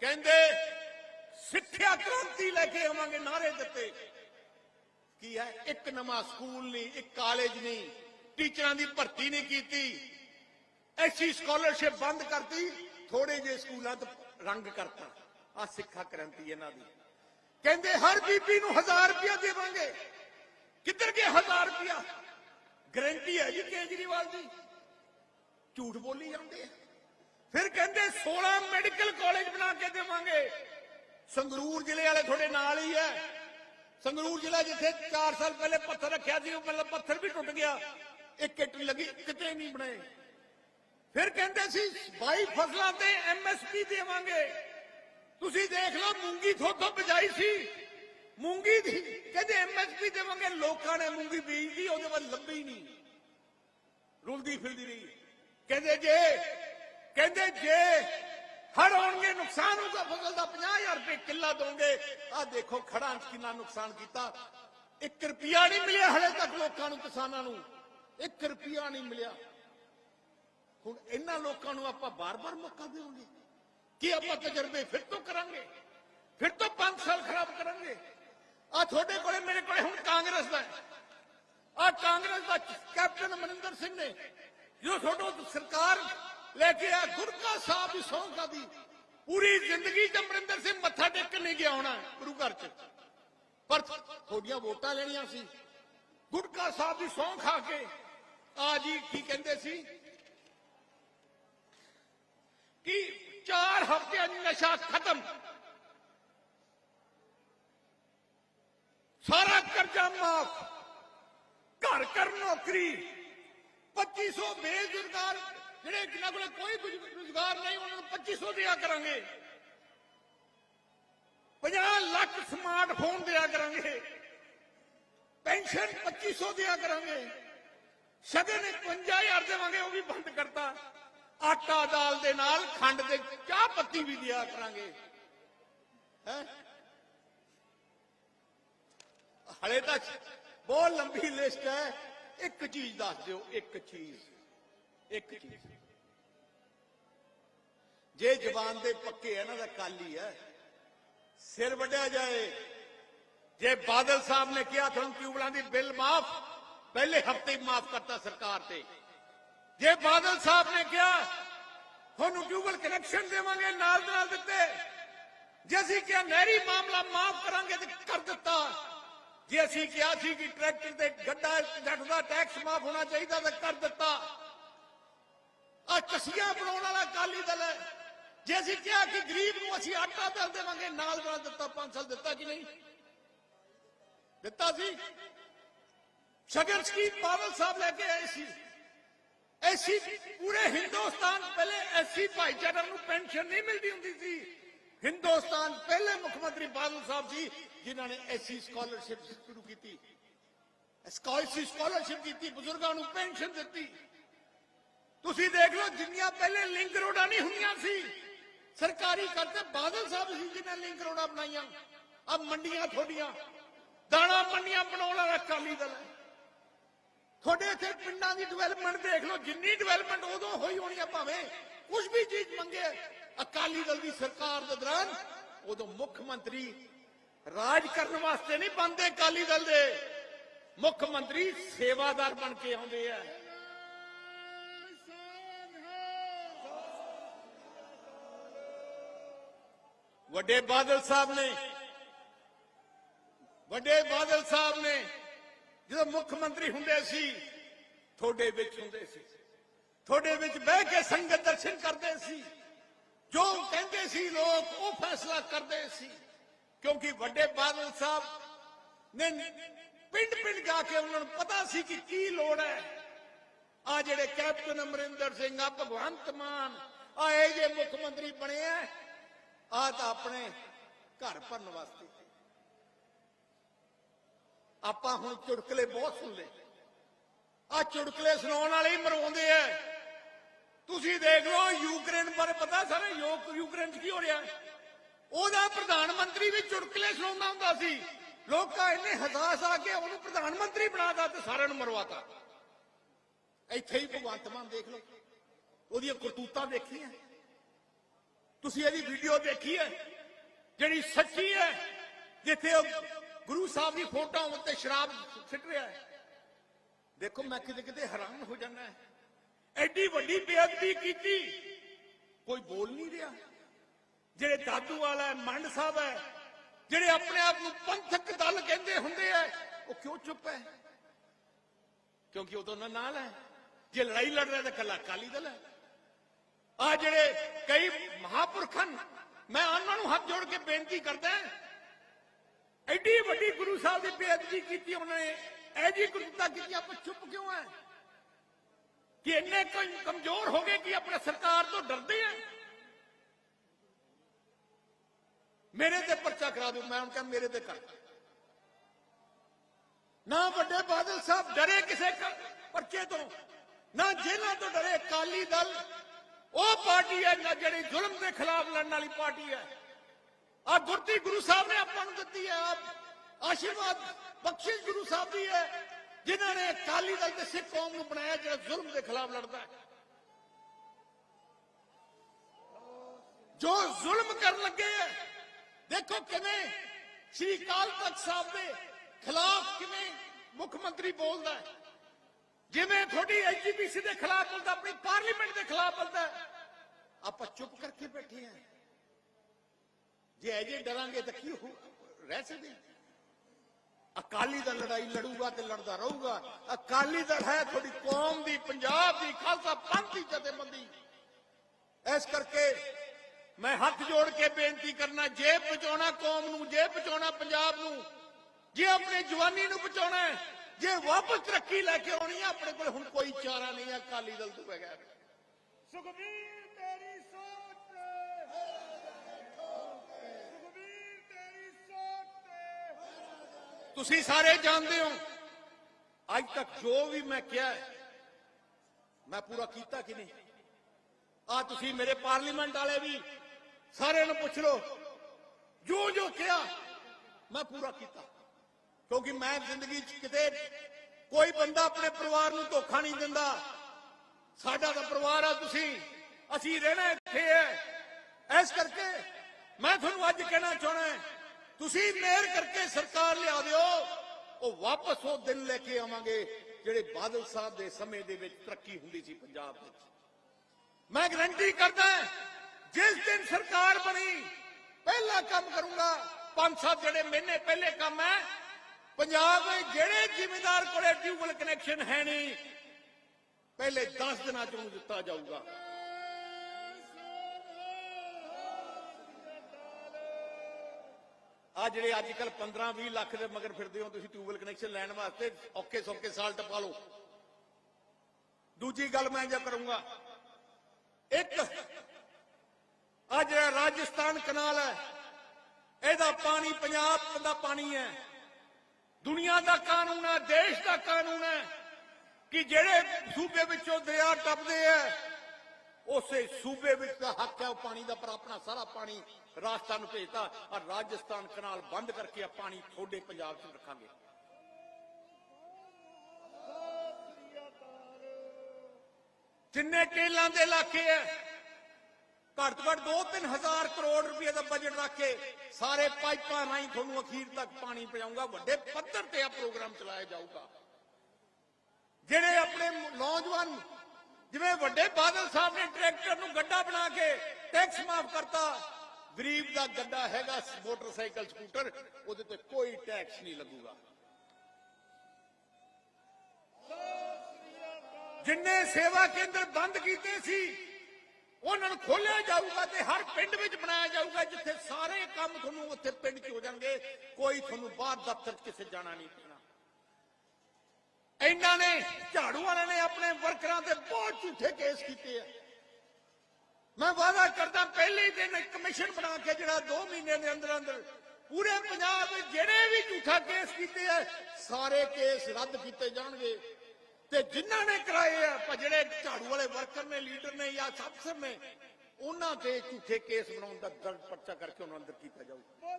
ਕਹਿੰਦੇ ਸਿੱਖਿਆ ਕ੍ਰਾਂਤੀ ਲੈ ਕੇ ਆਵਾਂਗੇ ਨਾਰੇ ਦਿੱਤੇ। ਕੀ ਹੈ? ਇੱਕ ਨਵਾਂ ਸਕੂਲ ਨਹੀਂ, ਇੱਕ ਕਾਲਜ ਨਹੀਂ। ਟੀਚਰਾਂ ਦੀ ਭਰਤੀ ਨਹੀਂ ਕੀਤੀ। ਐਸੀ ਸਕਾਲਰਸ਼ਿਪ ਬੰਦ ਕਰਤੀ ਥੋੜੇ ਜਿਹੇ ਸਕੂਲਾਂ ਤੋਂ ਰੰਗ ਕਰਤਾ। ਆ ਸਿੱਖਿਆ ਕ੍ਰਾਂਤੀ ਇਹਨਾਂ ਦੀ। ਕਹਿੰਦੇ, ਹਰ ਬੀਬੀ ਨੂੰ 1000 ਰੁਪਇਆ ਦੇਵਾਂਗੇ। ਕਿੱਧਰ ਗਿਆ 1000 ਰੁਪਇਆ? ਗਰੰਟੀ ਹੈ ਜੀ ਕੇਜਰੀਵਾਲ ਦੀ। ਝੂਠ ਬੋਲੀ ਜਾਂਦੇ ਆ। ਫਿਰ ਕਹਿੰਦੇ 16 ਮੈਡੀਕਲ ਕਾਲਜ ਬਣਾ ਕੇ ਦੇਵਾਂਗੇ। ਸੰਗਰੂਰ ਜ਼ਿਲ੍ਹੇ ਵਾਲੇ ਤੁਹਾਡੇ ਨਾਲ ਹੀ ਹੈ। ਸੰਗਰੂਰ ਜ਼ਿਲ੍ਹਾ ਜਿੱਥੇ 4 ਸਾਲ ਪਹਿਲੇ ਪੱਥਰ ਰੱਖਿਆ ਸੀ, ਉਹ ਮਤਲਬ ਪੱਥਰ ਵੀ ਟੁੱਟ ਗਿਆ। ਇੱਕ ਇੱਟ ਲੱਗੀ, ਕਿਤੇ ਨਹੀਂ ਬਣਾਏ ਫਿਰ ਕਹਿੰਦੇ ਸੀ 22 ਫਸਲਾਂ ਤੇ ਐਮਐਸਪੀ ਦੇਵਾਂਗੇ। ਤੁਸੀਂ ਦੇਖ ਲਓ, ਮੂੰਗੀ ਥੋਥੋਂ ਬਜਾਈ ਸੀ। ਮੂੰਗੀ ਦੀ, ਕਹਿੰਦੇ ਐਮਐਸਪੀ ਦੇਵਾਂਗੇ, ਲੋਕਾਂ ਨੇ ਮੂੰਗੀ ਬੀਜਦੀ ਉਹਦੇ ਬਾਅਦ ਲੱਭੀ ਨਹੀਂ। ਰੁਲਦੀ ਫਿਰਦੀ ਰਹੀ। ਕਹਿੰਦੇ ਜੇ ਕਹਿੰਦੇ ਜੇ ਹੜ ਆਉਣਗੇ, ਨੁਕਸਾਨ ਹੋਊਗਾ, ਫਸਲ ਦਾ 50000 ਰੁਪਏ ਕਿੱਲਾ ਦੋਗੇ ਆ ਦੇਖੋ ਖੜਾਂ ਕਿੰਨਾ ਨੁਕਸਾਨ ਕੀਤਾ। 1 ਰੁਪਿਆ ਨਹੀਂ ਮਿਲਿਆ ਹਲੇ ਤੱਕ ਲੋਕਾਂ ਨੂੰ, ਕਿਸਾਨਾਂ ਨੂੰ। 1 ਰੁਪਿਆ ਨਹੀਂ ਮਿਲਿਆ। ਹੁਣ ਇਹਨਾਂ ਲੋਕਾਂ ਨੂੰ ਆਪਾਂ ਬਾਰ-ਬਾਰ ਮੌਕਾ ਦੇਵਾਂਗੇ। ਕੀ ਆਪਾਂ ਤਜਰਬੇ ਫਿਰ ਤੋਂ ਕਰਾਂਗੇ। ਫਿਰ ਤੋਂ 5 ਸਾਲ ਖਰਾਬ ਕਰਾਂਗੇ। ਆ ਤੁਹਾਡੇ ਕੋਲੇ, ਮੇਰੇ ਕੋਲੇ ਹੁਣ ਕਾਂਗਰਸ ਦਾ ਹੈ। ਆ ਕਾਂਗਰਸ ਦਾ ਕੈਪਟਨ ਅਮਰਿੰਦਰ ਸਿੰਘ ਨੇ, ਜੋ ਤੁਹਾਡੋ ਸਰਕਾਰ ਲੈ ਕੇ ਆ ਗੁਰਕਾ ਸਾਹਿਬ ਦੀ ਸੌਂਹ ਦੀ ਪੂਰੀ ਜ਼ਿੰਦਗੀ ਚ ਅਮਰਿੰਦਰ ਸਿੰਘ ਮੱਥਾ ਟੇਕਣ ਨਹੀਂ ਗਿਆ ਹੋਣਾ ਗੁਰੂ ਘਰ ਚ ਪਰ ਤੁਹਾਡੀਆਂ ਵੋਟਾਂ ਲੈਣੀਆਂ ਸੀ ਗੁਰਕਾ ਸਾਹਿਬ ਦੀ ਸੌਂਹ ਖਾ ਕੇ ਆ ਜੀ ਕੀ ਕਹਿੰਦੇ ਸੀ ਕਿ 4 ਹਫ਼ਤਿਆਂ 'ਚ ਨਸ਼ਾ ਖਤਮ ਸਾਰਾ ਕਰਜ਼ਾ ਮਾਫ ਘਰ ਘਰ ਨੌਕਰੀ 2500 ਬੇਰੁਜ਼ਗਾਰ ਜਿਹੜੇ ਜਿਨ੍ਹਾਂ ਕੋਲ ਕੋਈ ਰੁਜ਼ਗਾਰ ਨਹੀਂ, ਉਹਨਾਂ ਨੂੰ 2500 ਦਿਆ ਕਰਾਂਗੇ। 50 ਲੱਖ ਸਮਾਰਟਫੋਨ ਦਿਆ ਕਰਾਂਗੇ। ਪੈਨਸ਼ਨ 2500 ਦਿਆ ਕਰਾਂਗੇ। ਸ਼ਗਨ 51000 ਦੇਵਾਂਗੇ, ਉਹ ਵੀ ਬੰਦ ਕਰਤਾ। ਆਟਾ ਦਾਲ ਦੇ ਨਾਲ ਖੰਡ ਤੇ ਚਾਹ ਪੱਤੀ ਵੀ ਦਿਆ ਕਰਾਂਗੇ। ਹੈ? ਹਲੇ ਤੱਕ ਬਹੁਤ ਲੰਬੀ ਲਿਸਟ ਹੈ। ਇੱਕ ਚੀਜ਼ ਦੱਸ ਦਿਓ, ਇੱਕ ਚੀਜ਼। ਇੱਕ ਚੀਜ਼। ਜੇ ਜ਼ਬਾਨ ਦੇ ਪੱਕੇ ਇਹਨਾਂ ਦਾ ਕਾਲੀ ਹੈ ਸਿਰ ਵੱਢਿਆ ਜਾਏ। ਜੇ ਬਾਦਲ ਸਾਹਿਬ ਨੇ ਕਿਹਾ ਤੁਹਾਨੂੰ ਟਿਊਬਲਾਂ ਦੀ ਬਿੱਲ ਮਾਫ। ਪਹਿਲੇ ਹਫ਼ਤੇ ਮਾਫ ਕਰਤਾ ਸਰਕਾਰ ਤੇ। ਜੇ ਬਾਦਲ ਸਾਹਿਬ ਨੇ ਕਿਹਾ, ਤੁਹਾਨੂੰ ਟਿਊਬਲ ਕਨੈਕਸ਼ਨ ਦੇਵਾਂਗੇ, ਨਾਲ ਦੇ ਨਾਲ ਦਿੱਤੇ। ਜੇ ਅਸੀਂ ਕਿਹਾ ਨਹਿਰੀ ਮਾਮਲਾ ਮਾਫ ਕਰਾਂਗੇ ਤੇ ਕਰ ਦਿੱਤਾ। ਜੇ ਅਸੀਂ ਕਿਹਾ ਸੀ ਕਿ ਟਰੈਕਟਰ ਤੇ ਗੱਡਾ ਜੱਟ ਦਾ ਟੈਕਸ ਮਾਫ ਹੋਣਾ ਚਾਹੀਦਾ ਤਾਂ ਕਰ ਦਿੱਤਾ। ਆ ਕਸੀਆਂ ਬਣਾਉਣ ਵਾਲਾ ਅਕਾਲੀ ਦਲ ਹੈ। ਜੇ ਅਸੀਂ ਕਿਹਾ ਕਿ ਗਰੀਬ ਨੂੰ ਅਸੀਂ ਆਟਾ ਦਰ ਦੇਵਾਂਗੇ, ਨਾਲ ਨਾਲ ਦਿੱਤਾ 5 ਸਾਲ ਦਿੱਤਾ ਕਿ ਨਹੀਂ? ਦਿੱਤਾ ਸੀ। ਸ਼ਗਨ ਸਕੀਮ ਬਾਦਲ ਸਾਹਿਬ ਲੈ ਕੇ ਆਏ ਸੀ। ਐਸੀ ਪੂਰੇ ਹਿੰਦੁਸਤਾਨ, ਪਹਿਲੇ ਐਸੀ ਭਾਈਚਾਰਾ ਨੂੰ ਪੈਨਸ਼ਨ ਨਹੀਂ ਮਿਲਦੀ ਹੁੰਦੀ ਸੀ। ਹਿੰਦੁਸਤਾਨ ਪਹਿਲੇ ਮੁੱਖ ਮੰਤਰੀ ਬਾਦਲ ਸਾਹਿਬ ਜੀ ਜਿਨ੍ਹਾਂ ਨੇ ਐਸੀ ਸਕਾਲਰਸ਼ਿਪ ਸ਼ੁਰੂ ਕੀਤੀ। ਸਕਾਲਰਸ਼ਿਪ ਦਿੱਤੀ ਬਜ਼ੁਰਗਾਂ ਨੂੰ ਪੈਨਸ਼ਨ ਦਿੱਤੀ। ਤੁਸੀਂ ਦੇਖ ਲਓ ਜਿੰਨੀਆਂ ਪਹਿਲੇ ਲਿੰਕ ਰੋਡਾਂ ਨਹੀਂ ਹੁੰਦੀਆਂ ਸੀ। ਸਰਕਾਰੀ ਕਰਤੇ ਬਾਦਲ ਸਾਹਿਬ ਸੀ ਜਿਨ੍ਹਾਂ ਲਿੰਕ ਰੋਡਾਂ ਬਣਾਈਆਂ। ਆ ਮੰਡੀਆਂ ਤੁਹਾਡੀਆਂ ਦਾਣਾ ਮੰਡੀਆਂ ਬਣਾਉਣ ਵਾਲਾ ਅਕਾਲੀ ਦਲ ਹੈ। ਇੱਥੇ ਪਿੰਡਾਂ ਦੀ ਡਿਵੈਲਪਮੈਂਟ ਦੇਖ ਲਓ, ਜਿੰਨੀ ਡਿਵੈਲਪਮੈਂਟ ਉਦੋਂ ਹੋਈ ਹੋਣੀ ਆ ਭਾਵੇਂ ਕੁਝ ਵੀ ਚੀਜ਼ ਮੰਗੇ। ਅਕਾਲੀ ਦਲ ਦੀ ਸਰਕਾਰ ਦੇ ਦੌਰਾਨ ਉਦੋਂ ਮੁੱਖ ਮੰਤਰੀ ਰਾਜ ਕਰਨ ਵਾਸਤੇ ਨਹੀਂ ਬੰਦੇ ਅਕਾਲੀ ਦਲ ਦੇ। ਮੁੱਖ ਮੰਤਰੀ ਸੇਵਾਦਾਰ ਬਣ ਕੇ ਆਉਂਦੇ ਆ। ਵੱਡੇ ਬਾਦਲ ਸਾਹਿਬ ਨੇ, ਵੱਡੇ ਬਾਦਲ ਸਾਹਿਬ ਨੇ, ਜਦੋਂ ਮੁੱਖ ਮੰਤਰੀ ਹੁੰਦੇ ਸੀ, ਤੁਹਾਡੇ ਵਿੱਚ ਹੁੰਦੇ ਸੀ। ਤੁਹਾਡੇ ਵਿੱਚ ਬਹਿ ਕੇ ਸੰਗਤ ਦਰਸ਼ਨ ਕਰਦੇ ਸੀ। ਜੋ ਕਹਿੰਦੇ ਸੀ ਲੋਕ, ਉਹ ਫੈਸਲਾ ਕਰਦੇ ਸੀ। ਕਿਉਂਕਿ ਵੱਡੇ ਬਾਦਲ ਸਾਹਿਬ ਨੇ ਪਿੰਡ ਪਿੰਡ ਜਾ ਕੇ ਉਹਨਾਂ ਨੂੰ ਪਤਾ ਸੀ ਕਿ ਕੀ ਲੋੜ ਹੈ। ਆ ਜਿਹੜੇ ਕੈਪਟਨ ਅਮਰਿੰਦਰ ਸਿੰਘ ਆ ਭਗਵੰਤ ਮਾਨ ਆ ਇਹ ਜੇ ਮੁੱਖ ਮੰਤਰੀ ਬਣੇ ਆਹ ਤਾਂ ਆਪਣੇ ਘਰ ਭਰਨ ਵਾਸਤੇ। ਆਪਾਂ ਹੁਣ ਚੁਟਕਲੇ ਬਹੁਤ ਸੁਣ ਲਏ ਆ ਚੁਟਕਲੇ ਸੁਣਾਉਣ ਵਾਲੇ ਹੀ ਮਰਵਾਉਂਦੇ ਆ। ਤੁਸੀਂ ਦੇਖ ਲਓ, ਯੂਕਰੇਨ ਬਾਰੇ ਪਤਾ ਸਾਰੇ ਯੂਕਰੇਨ 'ਚ ਕੀ ਹੋ ਰਿਹਾ। ਉਹਦਾ ਪ੍ਰਧਾਨ ਮੰਤਰੀ ਵੀ ਚੁਟਕਲੇ ਸੁਣਾਉਂਦਾ ਹੁੰਦਾ ਸੀ। ਲੋਕਾਂ ਇੰਨੇ ਹਜ਼ਾਸ ਆ ਕੇ ਉਹਨੂੰ ਪ੍ਰਧਾਨ ਮੰਤਰੀ ਬਣਾਤਾ ਤੇ ਸਾਰਿਆਂ ਨੂੰ ਮਰਵਾਤਾ। ਇੱਥੇ ਹੀ ਭਗਵੰਤ ਮਾਨ ਦੇਖ ਲਓ। ਉਹਦੀਆਂ ਕਰਤੂਤਾਂ ਦੇਖੀਆਂ। ਤੁਸੀਂ ਇਹਦੀ ਵੀਡੀਓ ਦੇਖੀ ਹੈ? ਜਿਹੜੀ ਸੱਚੀ ਹੈ, ਜਿੱਥੇ ਉਹ ਗੁਰੂ ਸਾਹਿਬ ਦੀ ਫੋਟੋ ਉੱਤੇ ਸ਼ਰਾਬ ਸਿੱਟ ਰਿਹਾ ਹੈ। ਦੇਖੋ, ਮੈਂ ਕਿਤੇ ਕਿਤੇ ਹੈਰਾਨ ਹੋ ਜਾਂਦਾ ਐਡੀ ਵੱਡੀ ਬੇਅਦਬੀ ਕੀਤੀ। ਕੋਈ ਬੋਲ ਨਹੀਂ ਰਿਹਾ। ਜਿਹੜੇ ਦਾਦੂ ਵਾਲਾ ਹੈ, ਮੰਡ ਸਾਹਿਬ ਹੈ, ਜਿਹੜੇ ਆਪਣੇ ਆਪ ਨੂੰ ਪੰਥਕ ਦਲ ਕਹਿੰਦੇ ਹੁੰਦੇ ਆ ਉਹ ਕਿਉਂ ਚੁੱਪ ਹੈ? ਕਿਉਂਕਿ ਉਹ ਤਾਂ ਉਹਨਾਂ ਨਾਲ ਹੈ। ਜੇ ਲੜਾਈ ਲੜ ਰਿਹਾ ਤਾਂ ਕੱਲਾ ਅਕਾਲੀ ਦਲ ਹੈ। ਆ ਜਿਹੜੇ ਕਈ ਮਹਾਪੁਰਖਾਂ ਮੈਂ ਉਹਨਾਂ ਨੂੰ ਹੱਥ ਜੋੜ ਕੇ ਬੇਨਤੀ ਕਰਦਾ ਐਡੀ ਵੱਡੀ ਗੁਰੂ ਸਾਹਿਬ ਦੀ ਬੇਅਦਬੀ ਕੀਤੀ ਉਹਨਾਂ ਨੇ ਐ ਜੀ ਗੁਰਤਾ ਕੀਤੀ ਆਪਾਂ ਚੁੱਪ ਕਿਉਂ ਐ ਕਿ ਇੰਨੇ ਕਮ- ਕਮਜ਼ੋਰ ਹੋ ਗਏ ਕਿ ਆਪਣੇ ਸਰਕਾਰ ਤੋਂ ਡਰਦੇ ਆ ਮੇਰੇ ਤੇ ਪਰਚਾ ਕਰਾ ਦਿਓ ਮੈਂ ਉਹਨਾਂ ਮੇਰੇ ਤੇ ਕਰ ਨਾ ਵੱਡੇ ਬਾਦਲ ਸਾਹਿਬ ਡਰੇ ਕਿਸੇ ਕ- ਪਰਚੇ ਤੋਂ ਨਾ ਜੇਲ੍ਹਾਂ ਤੋਂ ਡਰੇ ਅਕਾਲੀ ਦਲ ਉਹ ਪਾਰਟੀ ਹੈ ਨਾ ਜਿਹੜੀ ਜ਼ੁਲਮ ਦੇ ਖਿਲਾਫ ਲੜਨ ਵਾਲੀ ਪਾਰਟੀ ਹੈ ਆ ਗੁਰਤੀ ਗੁਰੂ ਸਾਹਿਬ ਨੇ ਆਪਾਂ ਨੂੰ ਦਿੱਤੀ ਹੈ ਆਹ ਆਸ਼ੀਰਵਾਦ ਬਖਸ਼ਿਸ਼ ਗੁਰੂ ਸਾਹਿਬ ਦੀ ਹੈ ਜਿਨ੍ਹਾਂ ਨੇ ਅਕਾਲੀ ਦਲ ਤੇ ਸਿੱਖ ਕੌਮ ਨੂੰ ਬਣਾਇਆ ਜਿਹੜਾ ਜ਼ੁਲਮ ਦੇ ਖਿਲਾਫ ਲੜਦਾ ਹੈ ਜੋ ਜ਼ੁਲਮ ਕਰਨ ਲੱਗੇ ਹੈ ਦੇਖੋ ਕਿਵੇਂ ਸ਼੍ਰੀ ਅਕਾਲ ਤਖਤ ਸਾਹਿਬ ਦੇ ਖਿਲਾਫ ਕਿਵੇਂ ਮੁੱਖ ਮੰਤਰੀ ਬੋਲਦਾ ਹੈ ਜਿਵੇਂ ਤੁਹਾਡੀ ਐਜੀਪੀਸੀ ਦੇ ਖਿਲਾਫ ਬੋਲਦਾ ਆਪਣੀ ਪਾਰਲੀਮੈਂਟ ਦੇ ਖਿਲਾਫ ਬੋਲਦਾ ਆਪਾਂ ਚੁੱਪ ਕਰਕੇ ਬੈਠੇ ਹਾਂ। ਜੇ ਅਜੇ ਡਰਾਂਗੇ ਤਾਂ ਕੀ ਰਹਿ ਸਕਦੇ ਅਕਾਲੀ ਦਲ ਲੜਾਈ ਲੜੂਗਾ ਤੇ ਲੜਦਾ ਰਹੂਗਾ। ਅਕਾਲੀ ਦਲ ਹੈ ਤੁਹਾਡੀ ਕੌਮ ਦੀ ਪੰਜਾਬ ਦੀ ਖਾਲਸਾ ਪੰਥ ਦੀ ਜਥੇਬੰਦੀ। ਇਸ ਕਰਕੇ ਮੈਂ ਹੱਥ ਜੋੜ ਕੇ ਬੇਨਤੀ ਕਰਨਾ ਜੇ ਬਚਾਉਣਾ ਕੌਮ ਨੂੰ ਜੇ ਬਚਾਉਣਾ ਪੰਜਾਬ ਨੂੰ ਜੇ ਆਪਣੇ ਜਵਾਨੀ ਨੂੰ ਬਚਾਉਣਾ ਹੈ, ਜੇ ਵਾਪਸ ਤਰੱਕੀ ਲੈ ਕੇ ਆਉਣੀ ਹੈ ਆਪਣੇ ਕੋਲ ਹੁਣ ਕੋਈ ਚਾਰਾ ਨਹੀਂ ਹੈ ਅਕਾਲੀ ਦਲ ਤੋਂ ਬਗੈਰ। ਤੇਰੀ ਸੋਚ ਤੇਰੀ ਸੋਚ ਤੁਸੀਂ ਸਾਰੇ ਜਾਣਦੇ ਹੋ ਅੱਜ ਤੱਕ ਜੋ ਵੀ ਮੈਂ ਕਿਹਾ ਮੈਂ ਪੂਰਾ ਕੀਤਾ ਕਿ ਨਹੀਂ? ਆ ਤੁਸੀਂ ਮੇਰੇ ਪਾਰਲੀਮੈਂਟ ਵਾਲੇ ਵੀ ਸਾਰਿਆਂ ਨੂੰ ਪੁੱਛ ਲਓ। ਜੋ ਜੋ ਕਿਹਾ ਮੈਂ ਪੂਰਾ ਕੀਤਾ। ਕਿਉਂਕਿ ਮੈਂ ਜ਼ਿੰਦਗੀ 'ਚ ਕਿਤੇ ਕੋਈ ਬੰਦਾ ਆਪਣੇ ਪਰਿਵਾਰ ਨੂੰ ਧੋਖਾ ਨਹੀਂ ਦਿੰਦਾ। ਸਾਡਾ ਤਾਂ ਪਰਿਵਾਰ ਆ ਤੁਸੀਂ। ਅਸੀਂ ਰਹਿਣਾ ਇੱਥੇ ਹੈ ਇਸ ਕਰਕੇ ਮੈਂ ਤੁਹਾਨੂੰ ਅੱਜ ਕਹਿਣਾ ਚਾਹਣਾ ਤੁਸੀਂ ਮਿਹਰ ਕਰਕੇ ਸਰਕਾਰ ਲਿਆ ਦਿਓ, ਉਹ ਵਾਪਸ ਉਹ ਦਿਨ ਲੈ ਕੇ ਆਵਾਂਗੇ ਜਿਹੜੇ ਬਾਦਲ ਸਾਹਿਬ ਦੇ ਸਮੇਂ ਦੇ ਵਿੱਚ ਤਰੱਕੀ ਹੁੰਦੀ ਸੀ ਪੰਜਾਬ ਵਿੱਚ। ਮੈਂ ਗਰੰਟੀ ਕਰਦਾ ਜਿਸ ਦਿਨ ਸਰਕਾਰ ਬਣੀ, ਪਹਿਲਾ ਕੰਮ ਕਰੂੰਗਾ ਪੰਜ ਸੱਤ ਜਿਹੜੇ ਮਹੀਨੇ ਪਹਿਲੇ ਕੰਮ ਹੈ ਪੰਜਾਬ ਦੇ ਜਿਹੜੇ ਜ਼ਿਮੀਂਦਾਰ ਕੋਲੇ ਟਿਊਬਲ ਕਨੈਕਸ਼ਨ ਹੈ ਨਹੀਂ ਪਹਿਲੇ 10 ਦਿਨਾਂ ਚ ਉਹਨੂੰ ਦਿੱਤਾ ਜਾਊਗਾ। ਆ ਜਿਹੜੇ ਅੱਜ ਕੱਲ 15 20 ਲੱਖ ਦੇ ਮਗਰ ਫਿਰਦੇ ਹੋ, ਤੁਸੀਂ ਟਿਊਬਲ ਕਨੈਕਸ਼ਨ ਲੈਣ ਵਾਸਤੇ ਔਕੇ ਸੌਕੇ ਸਾਲ ਟਪਾ ਲਓ। ਦੂਜੀ ਗੱਲ ਮੈਂ ਜੋ ਕਰੂੰਗਾ, ਇੱਕ ਆ ਜਿਹੜਾ ਰਾਜਸਥਾਨ ਕਨਾਲ ਹੈ, ਇਹਦਾ ਪਾਣੀ ਪੰਜਾਬ ਦਾ ਪਾਣੀ ਹੈ। ਦੁਨੀਆ ਦਾ ਕਾਨੂੰਨ ਹੈ, ਦੇਸ਼ ਦਾ ਕਾਨੂੰਨ ਹੈ ਕਿ ਜਿਹੜੇ ਸੂਬੇ ਵਿੱਚੋਂ ਦਰਿਆ ਟੱਪਦੇ ਆ, ਉਸੇ ਸੂਬੇ ਵਿੱਚ ਦਾ ਹੱਕ ਹੈ, ਉਹ ਪਾਣੀ ਦਾ ਪਰ ਆਪਣਾ ਸਾਰਾ ਪਾਣੀ ਰਾਜਸਥਾਨ ਨੂੰ ਭੇਜਤਾ। ਔਰ ਰਾਜਸਥਾਨ ਕਨਾਲ ਬੰਦ ਕਰਕੇ ਆ ਪਾਣੀ ਤੁਹਾਡੇ ਪੰਜਾਬ 'ਚ ਰੱਖਾਂਗੇ। ਜਿੰਨੇ ਟੇਲਾਂ ਦੇ ਇਲਾਕੇ ਐ ਘੱਟ ਤੋਂ ਘੱਟ 2-3 ਹਜ਼ਾਰ ਕਰੋੜ ਰੁਪਏ ਦਾ ਬਜਟ ਰੱਖ ਕੇ ਸਾਰੇ ਪਾਈਪਾਂ ਰਾਹੀਂ ਤੁਹਾਨੂੰ ਅਖੀਰ ਤੱਕ ਪਾਣੀ ਪਹੁੰਚਾਊਗਾ। ਵੱਡੇ ਪੱਧਰ ਤੇ ਆ ਪ੍ਰੋਗਰਾਮ ਚਲਾਇਆ ਜਾਊਗਾ। ਜਿਹੜੇ ਆਪਣੇ ਨੌਜਵਾਨ, ਜਿਵੇਂ ਵੱਡੇ ਬਾਦਲ ਸਾਹਿਬ ਨੇ ਟਰੈਕਟਰ ਨੂੰ ਗੱਡਾ ਬਣਾ ਕੇ ਟੈਕਸ ਮਾਫ ਕਰਤਾ, ਗਰੀਬ ਦਾ ਗੱਡਾ ਹੈਗਾ ਮੋਟਰਸਾਈਕਲ, ਸਕੂਟਰ, ਉਹਦੇ ਤੇ ਕੋਈ ਟੈਕਸ ਨਹੀਂ ਲੱਗੂਗਾ। ਜਿੰਨੇ ਸੇਵਾ ਕੇਂਦਰ ਬੰਦ ਕੀਤੇ ਸੀ ਉਹਨਾਂ ਨੂੰ ਖੋਲਿਆ ਜਾਊਗਾ ਤੇ ਹਰ ਪਿੰਡ ਵਿੱਚ ਬਣਾਇਆ ਜਾਊਗਾ, ਜਿੱਥੇ ਸਾਰੇ ਕੰਮ ਤੁਹਾਨੂੰ ਉੱਥੇ ਪਿੰਡ 'ਚ ਹੋ ਜਾਣਗੇ। ਕੋਈ ਤੁਹਾਨੂੰ ਬਾਹਰ ਦਫ਼ਤਰ 'ਚ ਕਿਸੇ ਜਾਣਾ ਨਹੀਂ ਪੈਣਾ। ਇਹਨਾਂ ਨੇ ਝਾੜੂ ਵਾਲਿਆਂ ਨੇ ਆਪਣੇ ਵਰਕਰਾਂ ਤੇ ਬਹੁਤ ਝੂਠੇ ਕੇਸ ਕੀਤੇ ਆ। ਮੈਂ ਵਾਅਦਾ ਕਰਦਾ, ਪਹਿਲੇ ਦਿਨ ਕਮਿਸ਼ਨ ਬਣਾ ਕੇ ਜਿਹੜਾ 2 ਮਹੀਨੇ ਦੇ ਅੰਦਰ ਅੰਦਰ ਪੂਰੇ ਪੰਜਾਬ ਵਿੱਚ ਜਿਹੜੇ ਵੀ ਝੂਠਾ ਕੇਸ ਕੀਤੇ ਆ, ਸਾਰੇ ਕੇਸ ਰੱਦ ਕੀਤੇ ਜਾਣਗੇ। ਤੇ ਜਿਨ੍ਹਾਂ ਨੇ ਕਰਾਏ ਆ, ਪਰ ਜਿਹੜੇ ਝਾੜੂ ਵਾਲੇ ਵਰਕਰ ਨੇ ਲੀਡਰ ਨੇ ਜਾਂ ਅਫਸਰ ਨੇ, ਉਹਨਾਂ ਤੇ ਝੂਠੇ ਕੇਸ ਬਣਾਉਣ ਦਾ ਦਰਜ ਪਰਚਾ ਕਰਕੇ ਉਹਨਾਂ ਅੰਦਰ ਕੀਤਾ ਜਾਊਗਾ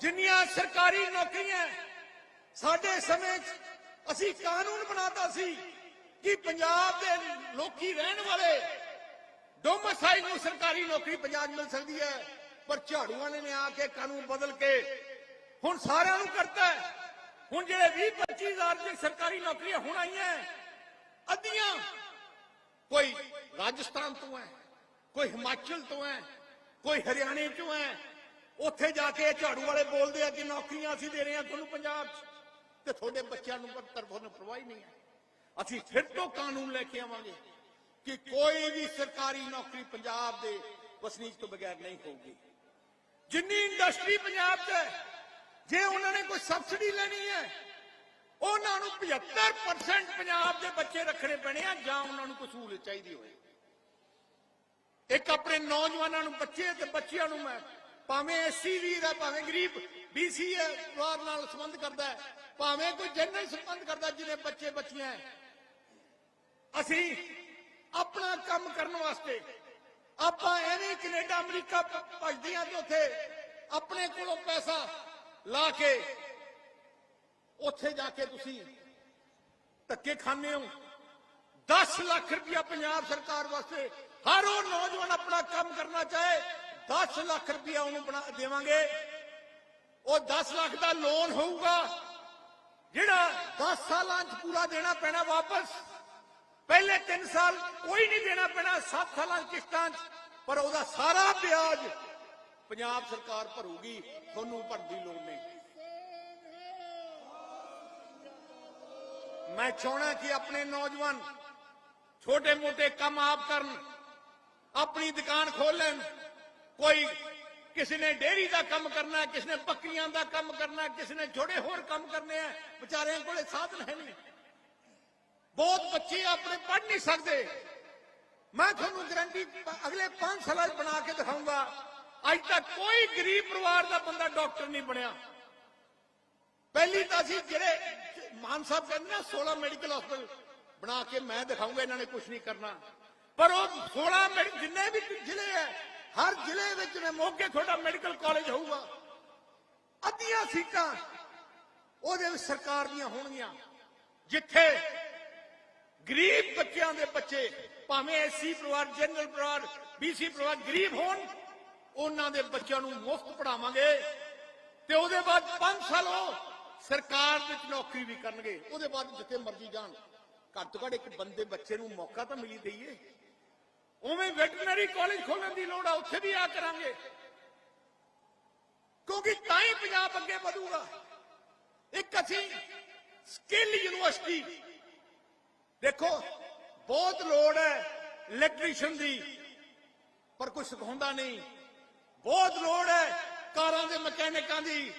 ਜਿੰਨੀਆਂ ਸਰਕਾਰੀ ਨੌਕਰੀਆਂ ਸਾਡੇ ਸਮੇਂ 'ਚ ਅਸੀਂ ਕਾਨੂੰਨ ਬਣਾਤਾ ਸੀ ਕਿ ਪੰਜਾਬ ਦੇ ਲੋਕੀ ਰਹਿਣ ਵਾਲੇ ਡੋਮਸਾਈਲ ਨੂੰ ਸਰਕਾਰੀ ਨੌਕਰੀ ਪੰਜਾਬ ਮਿਲ ਸਕਦੀ ਹੈ, ਪਰ ਝਾੜੂ ਵਾਲੇ ਨੇ ਆ ਕੇ ਕਾਨੂੰਨ ਬਦਲ ਕੇ ਹੁਣ ਸਾਰਿਆਂ ਨੂੰ ਕਰਤਾ ਹੁਣ ਜਿਹੜੇ 20 25000 ਦੀ ਸਰਕਾਰੀ ਨੌਕਰੀਆਂ ਹੁਣ ਆਈਆਂ ਅੱਧੀਆਂ ਕੋਈ ਰਾਜਸਥਾਨ ਤੋਂ ਹੈ, ਕੋਈ ਹਿਮਾਚਲ ਤੋਂ ਹੈ, ਕੋਈ ਹਰਿਆਣੇ ਤੋਂ ਹੈ। ਉੱਥੇ ਜਾ ਕੇ ਝਾੜੂ ਵਾਲੇ ਬੋਲਦੇ ਆ ਕਿ ਨੌਕਰੀਆਂ ਅਸੀਂ ਦੇ ਰਹੇ ਹਾਂ ਤੁਹਾਨੂੰ ਪੰਜਾਬ 'ਚ। ਤੇ ਤੁਹਾਡੇ ਬੱਚਿਆਂ ਨੂੰ ਪਰ ਤਰਫੋਂ ਪਰਵਾਹ ਨਹੀਂ ਹੈ। ਅਸੀਂ ਫਿਰ ਤੋਂ ਕਾਨੂੰਨ ਲੈ ਕੇ ਆਵਾਂਗੇ ਕਿ ਕੋਈ ਵੀ ਸਰਕਾਰੀ ਨੌਕਰੀ ਪੰਜਾਬ ਦੇ ਵਸਨੀਕ ਤੋਂ ਬਗੈਰ ਨਹੀਂ ਹੋਊਗੀ। ਜਿੰਨੀ ਇੰਡਸਟਰੀ ਪੰਜਾਬ 'ਚ ਜੇ ਉਹਨਾਂ ਨੇ ਕੋਈ ਸਬਸਿਡੀ ਲੈਣੀ ਹੈ, ਉਹਨਾਂ ਨੂੰ 75% ਪੰਜਾਬ ਦੇ ਬੱਚੇ ਰੱਖਣੇ ਪੈਣੇ ਆ, ਜਾਂ ਉਹਨਾਂ ਨੂੰ ਕੋਈ ਸਹੂਲਤ ਚਾਹੀਦੀ ਹੋਏ ਇੱਕ ਆਪਣੇ ਨੌਜਵਾਨਾਂ ਨੂੰ, ਬੱਚੇ ਤੇ ਬੱਚਿਆਂ ਨੂੰ ਮੈਂ ਭਾਵੇਂ ਐਸਸੀ ਵੀਰ ਹੈ ਭਾਵੇਂ ਗਰੀਬ ਬੀਸੀ ਹੈ ਪਰਿਵਾਰ ਨਾਲ ਸੰਬੰਧ ਕਰਦਾ ਹੈ, ਭਾਵੇਂ ਕੋਈ ਜਨਰਲ ਸੰਬੰਧ ਕਰਦਾ ਜਿਹਦੇ ਬੱਚੇ ਬੱਚੀਆਂ ਅਸੀਂ ਆਪਣਾ ਕੰਮ ਕਰਨ ਵਾਸਤੇ ਆਪਾਂ ਐਵੇਂ ਕੈਨੇਡਾ, ਅਮਰੀਕਾ ਭ- ਤੇ ਉੱਥੇ ਆਪਣੇ ਕੋਲੋਂ ਪੈਸਾ ਲਾ ਕੇ ਉੱਥੇ ਜਾ ਕੇ ਤੁਸੀਂ ਧੱਕੇ ਖਾਂਦੇ ਹੋ। 10 ਲੱਖ ਰੁਪਇਆ ਪੰਜਾਬ ਸਰਕਾਰ ਵਾਸਤੇ ਹਰ ਉਹ ਨੌਜਵਾਨ ਆਪਣਾ ਕੰਮ ਕਰਨਾ ਚਾਹੇ 10 ਲੱਖ ਰੁਪਇਆ ਉਹਨੂੰ ਬਣਾ ਦੇਵਾਂਗੇ। ਉਹ 10 ਲੱਖ ਦਾ ਲੋਨ ਹੋਊਗਾ, ਜਿਹੜਾ 10 ਸਾਲਾਂ 'ਚ ਪੂਰਾ ਦੇਣਾ ਪੈਣਾ ਵਾਪਸ। ਪਹਿਲੇ 3 ਸਾਲ ਕੋਈ ਨਹੀਂ ਦੇਣਾ ਪੈਣਾ 7 ਸਾਲਾਂ 'ਚ ਕਿਸ਼ਤਾਂ 'ਚ, ਪਰ ਉਹਦਾ ਸਾਰਾ ਵਿਆਜ ਪੰਜਾਬ ਸਰਕਾਰ ਭਰੂਗੀ ਤੁਹਾਨੂੰ ਭਰਨ ਦੀ ਲੋੜ ਨਹੀਂ। ਮੈਂ ਚਾਹਣਾ ਕਿ ਆਪਣੇ ਨੌਜਵਾਨ ਛੋਟੇ ਮੋਟੇ ਕੰਮ ਆਪ ਕਰਨ ਆਪਣੀ ਦੁਕਾਨ ਖੋਲਣ ਕੋਈ ਕਿਸੇ ਨੇ ਡੇਰੀ ਦਾ ਕੰਮ ਕਰਨਾ ਹੈ, ਕਿਸੇ ਨੇ ਬੱਕਰੀਆਂ ਦਾ ਕੰਮ ਕਰਨਾ ਹੈ, ਕਿਸੇ ਨੇ ਛੋੜੇ ਹੋਰ ਕੰਮ ਕਰਨੇ ਆ ਵਿਚਾਰਿਆਂ ਕੋਲੇ ਸਾਧਨ ਹੈ ਨਹੀਂ। ਬਹੁਤ ਬੱਚੇ ਆਪਣੇ ਪੜ੍ਹ ਨਹੀਂ ਸਕਦੇ। ਮੈਂ ਤੁਹਾਨੂੰ ਗਰੰਟੀ ਅਗਲੇ 5 ਸਾਲਾਂ 'ਚ ਬਣਾ ਕੇ ਦਿਖਾਊਂਗਾ। ਅੱਜ ਤੱਕ ਕੋਈ ਗਰੀਬ ਪਰਿਵਾਰ ਦਾ ਬੰਦਾ ਡਾਕਟਰ ਨਹੀਂ ਬਣਿਆ। ਪਹਿਲੀ ਤਾਂ ਅਸੀਂ ਜਿਹੜੇ ਮਾਨ ਸਾਹਿਬ ਕਹਿੰਦੇ ਨਾ 16 ਮੈਡੀਕਲ ਹਸਪਤਾਲ ਬਣਾ ਕੇ ਮੈਂ ਦਿਖਾਊਂਗਾ, ਇਹਨਾਂ ਨੇ ਕੁਝ ਨਹੀਂ ਕਰਨਾ। ਪਰ ਉਹ 16 ਜਿੰਨੇ ਵੀ ਜ਼ਿਲ੍ਹੇ ਹੈ, ਹਰ ਜ਼ਿਲ੍ਹੇ ਵਿੱਚ ਨੇ, ਮੋਗੇ ਤੁਹਾਡਾ ਮੈਡੀਕਲ ਕਾਲਜ ਹੋਊਗਾ। ਅੱਧੀਆਂ ਸੀਟਾਂ ਉਹਦੇ ਵਿੱਚ ਸਰਕਾਰ ਦੀਆਂ ਹੋਣਗੀਆਂ, ਜਿੱਥੇ ਗਰੀਬ ਬੱਚਿਆਂ ਦੇ ਬੱਚੇ, ਭਾਵੇਂ ਐਸਸੀ ਪਰਿਵਾਰ, ਜਨਰਲ ਪਰਿਵਾਰ, ਬੀਸੀ ਪਰਿਵਾਰ, ਗਰੀਬ ਹੋਣ ਉਹਨਾਂ ਦੇ ਬੱਚਿਆਂ ਨੂੰ ਮੁਫਤ ਪੜਾਵਾਂਗੇ ਤੇ ਉਹਦੇ ਬਾਅਦ 5 ਸਾਲ ਉਹ ਸਰਕਾਰ ਵਿੱਚ ਨੌਕਰੀ ਵੀ ਕਰਨਗੇ। ਉਹਦੇ ਬਾਅਦ ਜਿੱਥੇ ਮਰਜ਼ੀ ਜਾਣ। ਘੱਟ ਤੋਂ ਘੱਟ ਇੱਕ ਬੰਦੇ ਬੱਚੇ ਨੂੰ ਮੌਕਾ ਤਾਂ ਮਿਲੀ ਦਈਏ। ਉਵੇਂ ਵੈਟਰਨਰੀ ਕਾਲਜ ਖੋਲਣ ਦੀ ਲੋੜ ਆ, ਉੱਥੇ ਵੀ ਆ ਕਰਾਂਗੇ। ਕਿਉਂਕਿ ਤਾਂ ਹੀ ਪੰਜਾਬ ਅੱਗੇ ਵਧੂਗਾ। ਇੱਕ ਅਸੀਂ ਸਕਿੱਲ ਯੂਨੀਵਰਸਿਟੀ। ਦੇਖੋ, ਬਹੁਤ ਲੋੜ ਹੈ ਇਲੈਕਟ੍ਰੀਸ਼ੀਅਨ ਦੀ, ਪਰ ਕੋਈ ਸਿਖਾਉਂਦਾ ਨਹੀਂ। ਬਹੁਤ ਲੋੜ ਹੈ ਕਾਰਾਂ ਦੇ ਮਕੈਨਿਕਾਂ ਦੀ।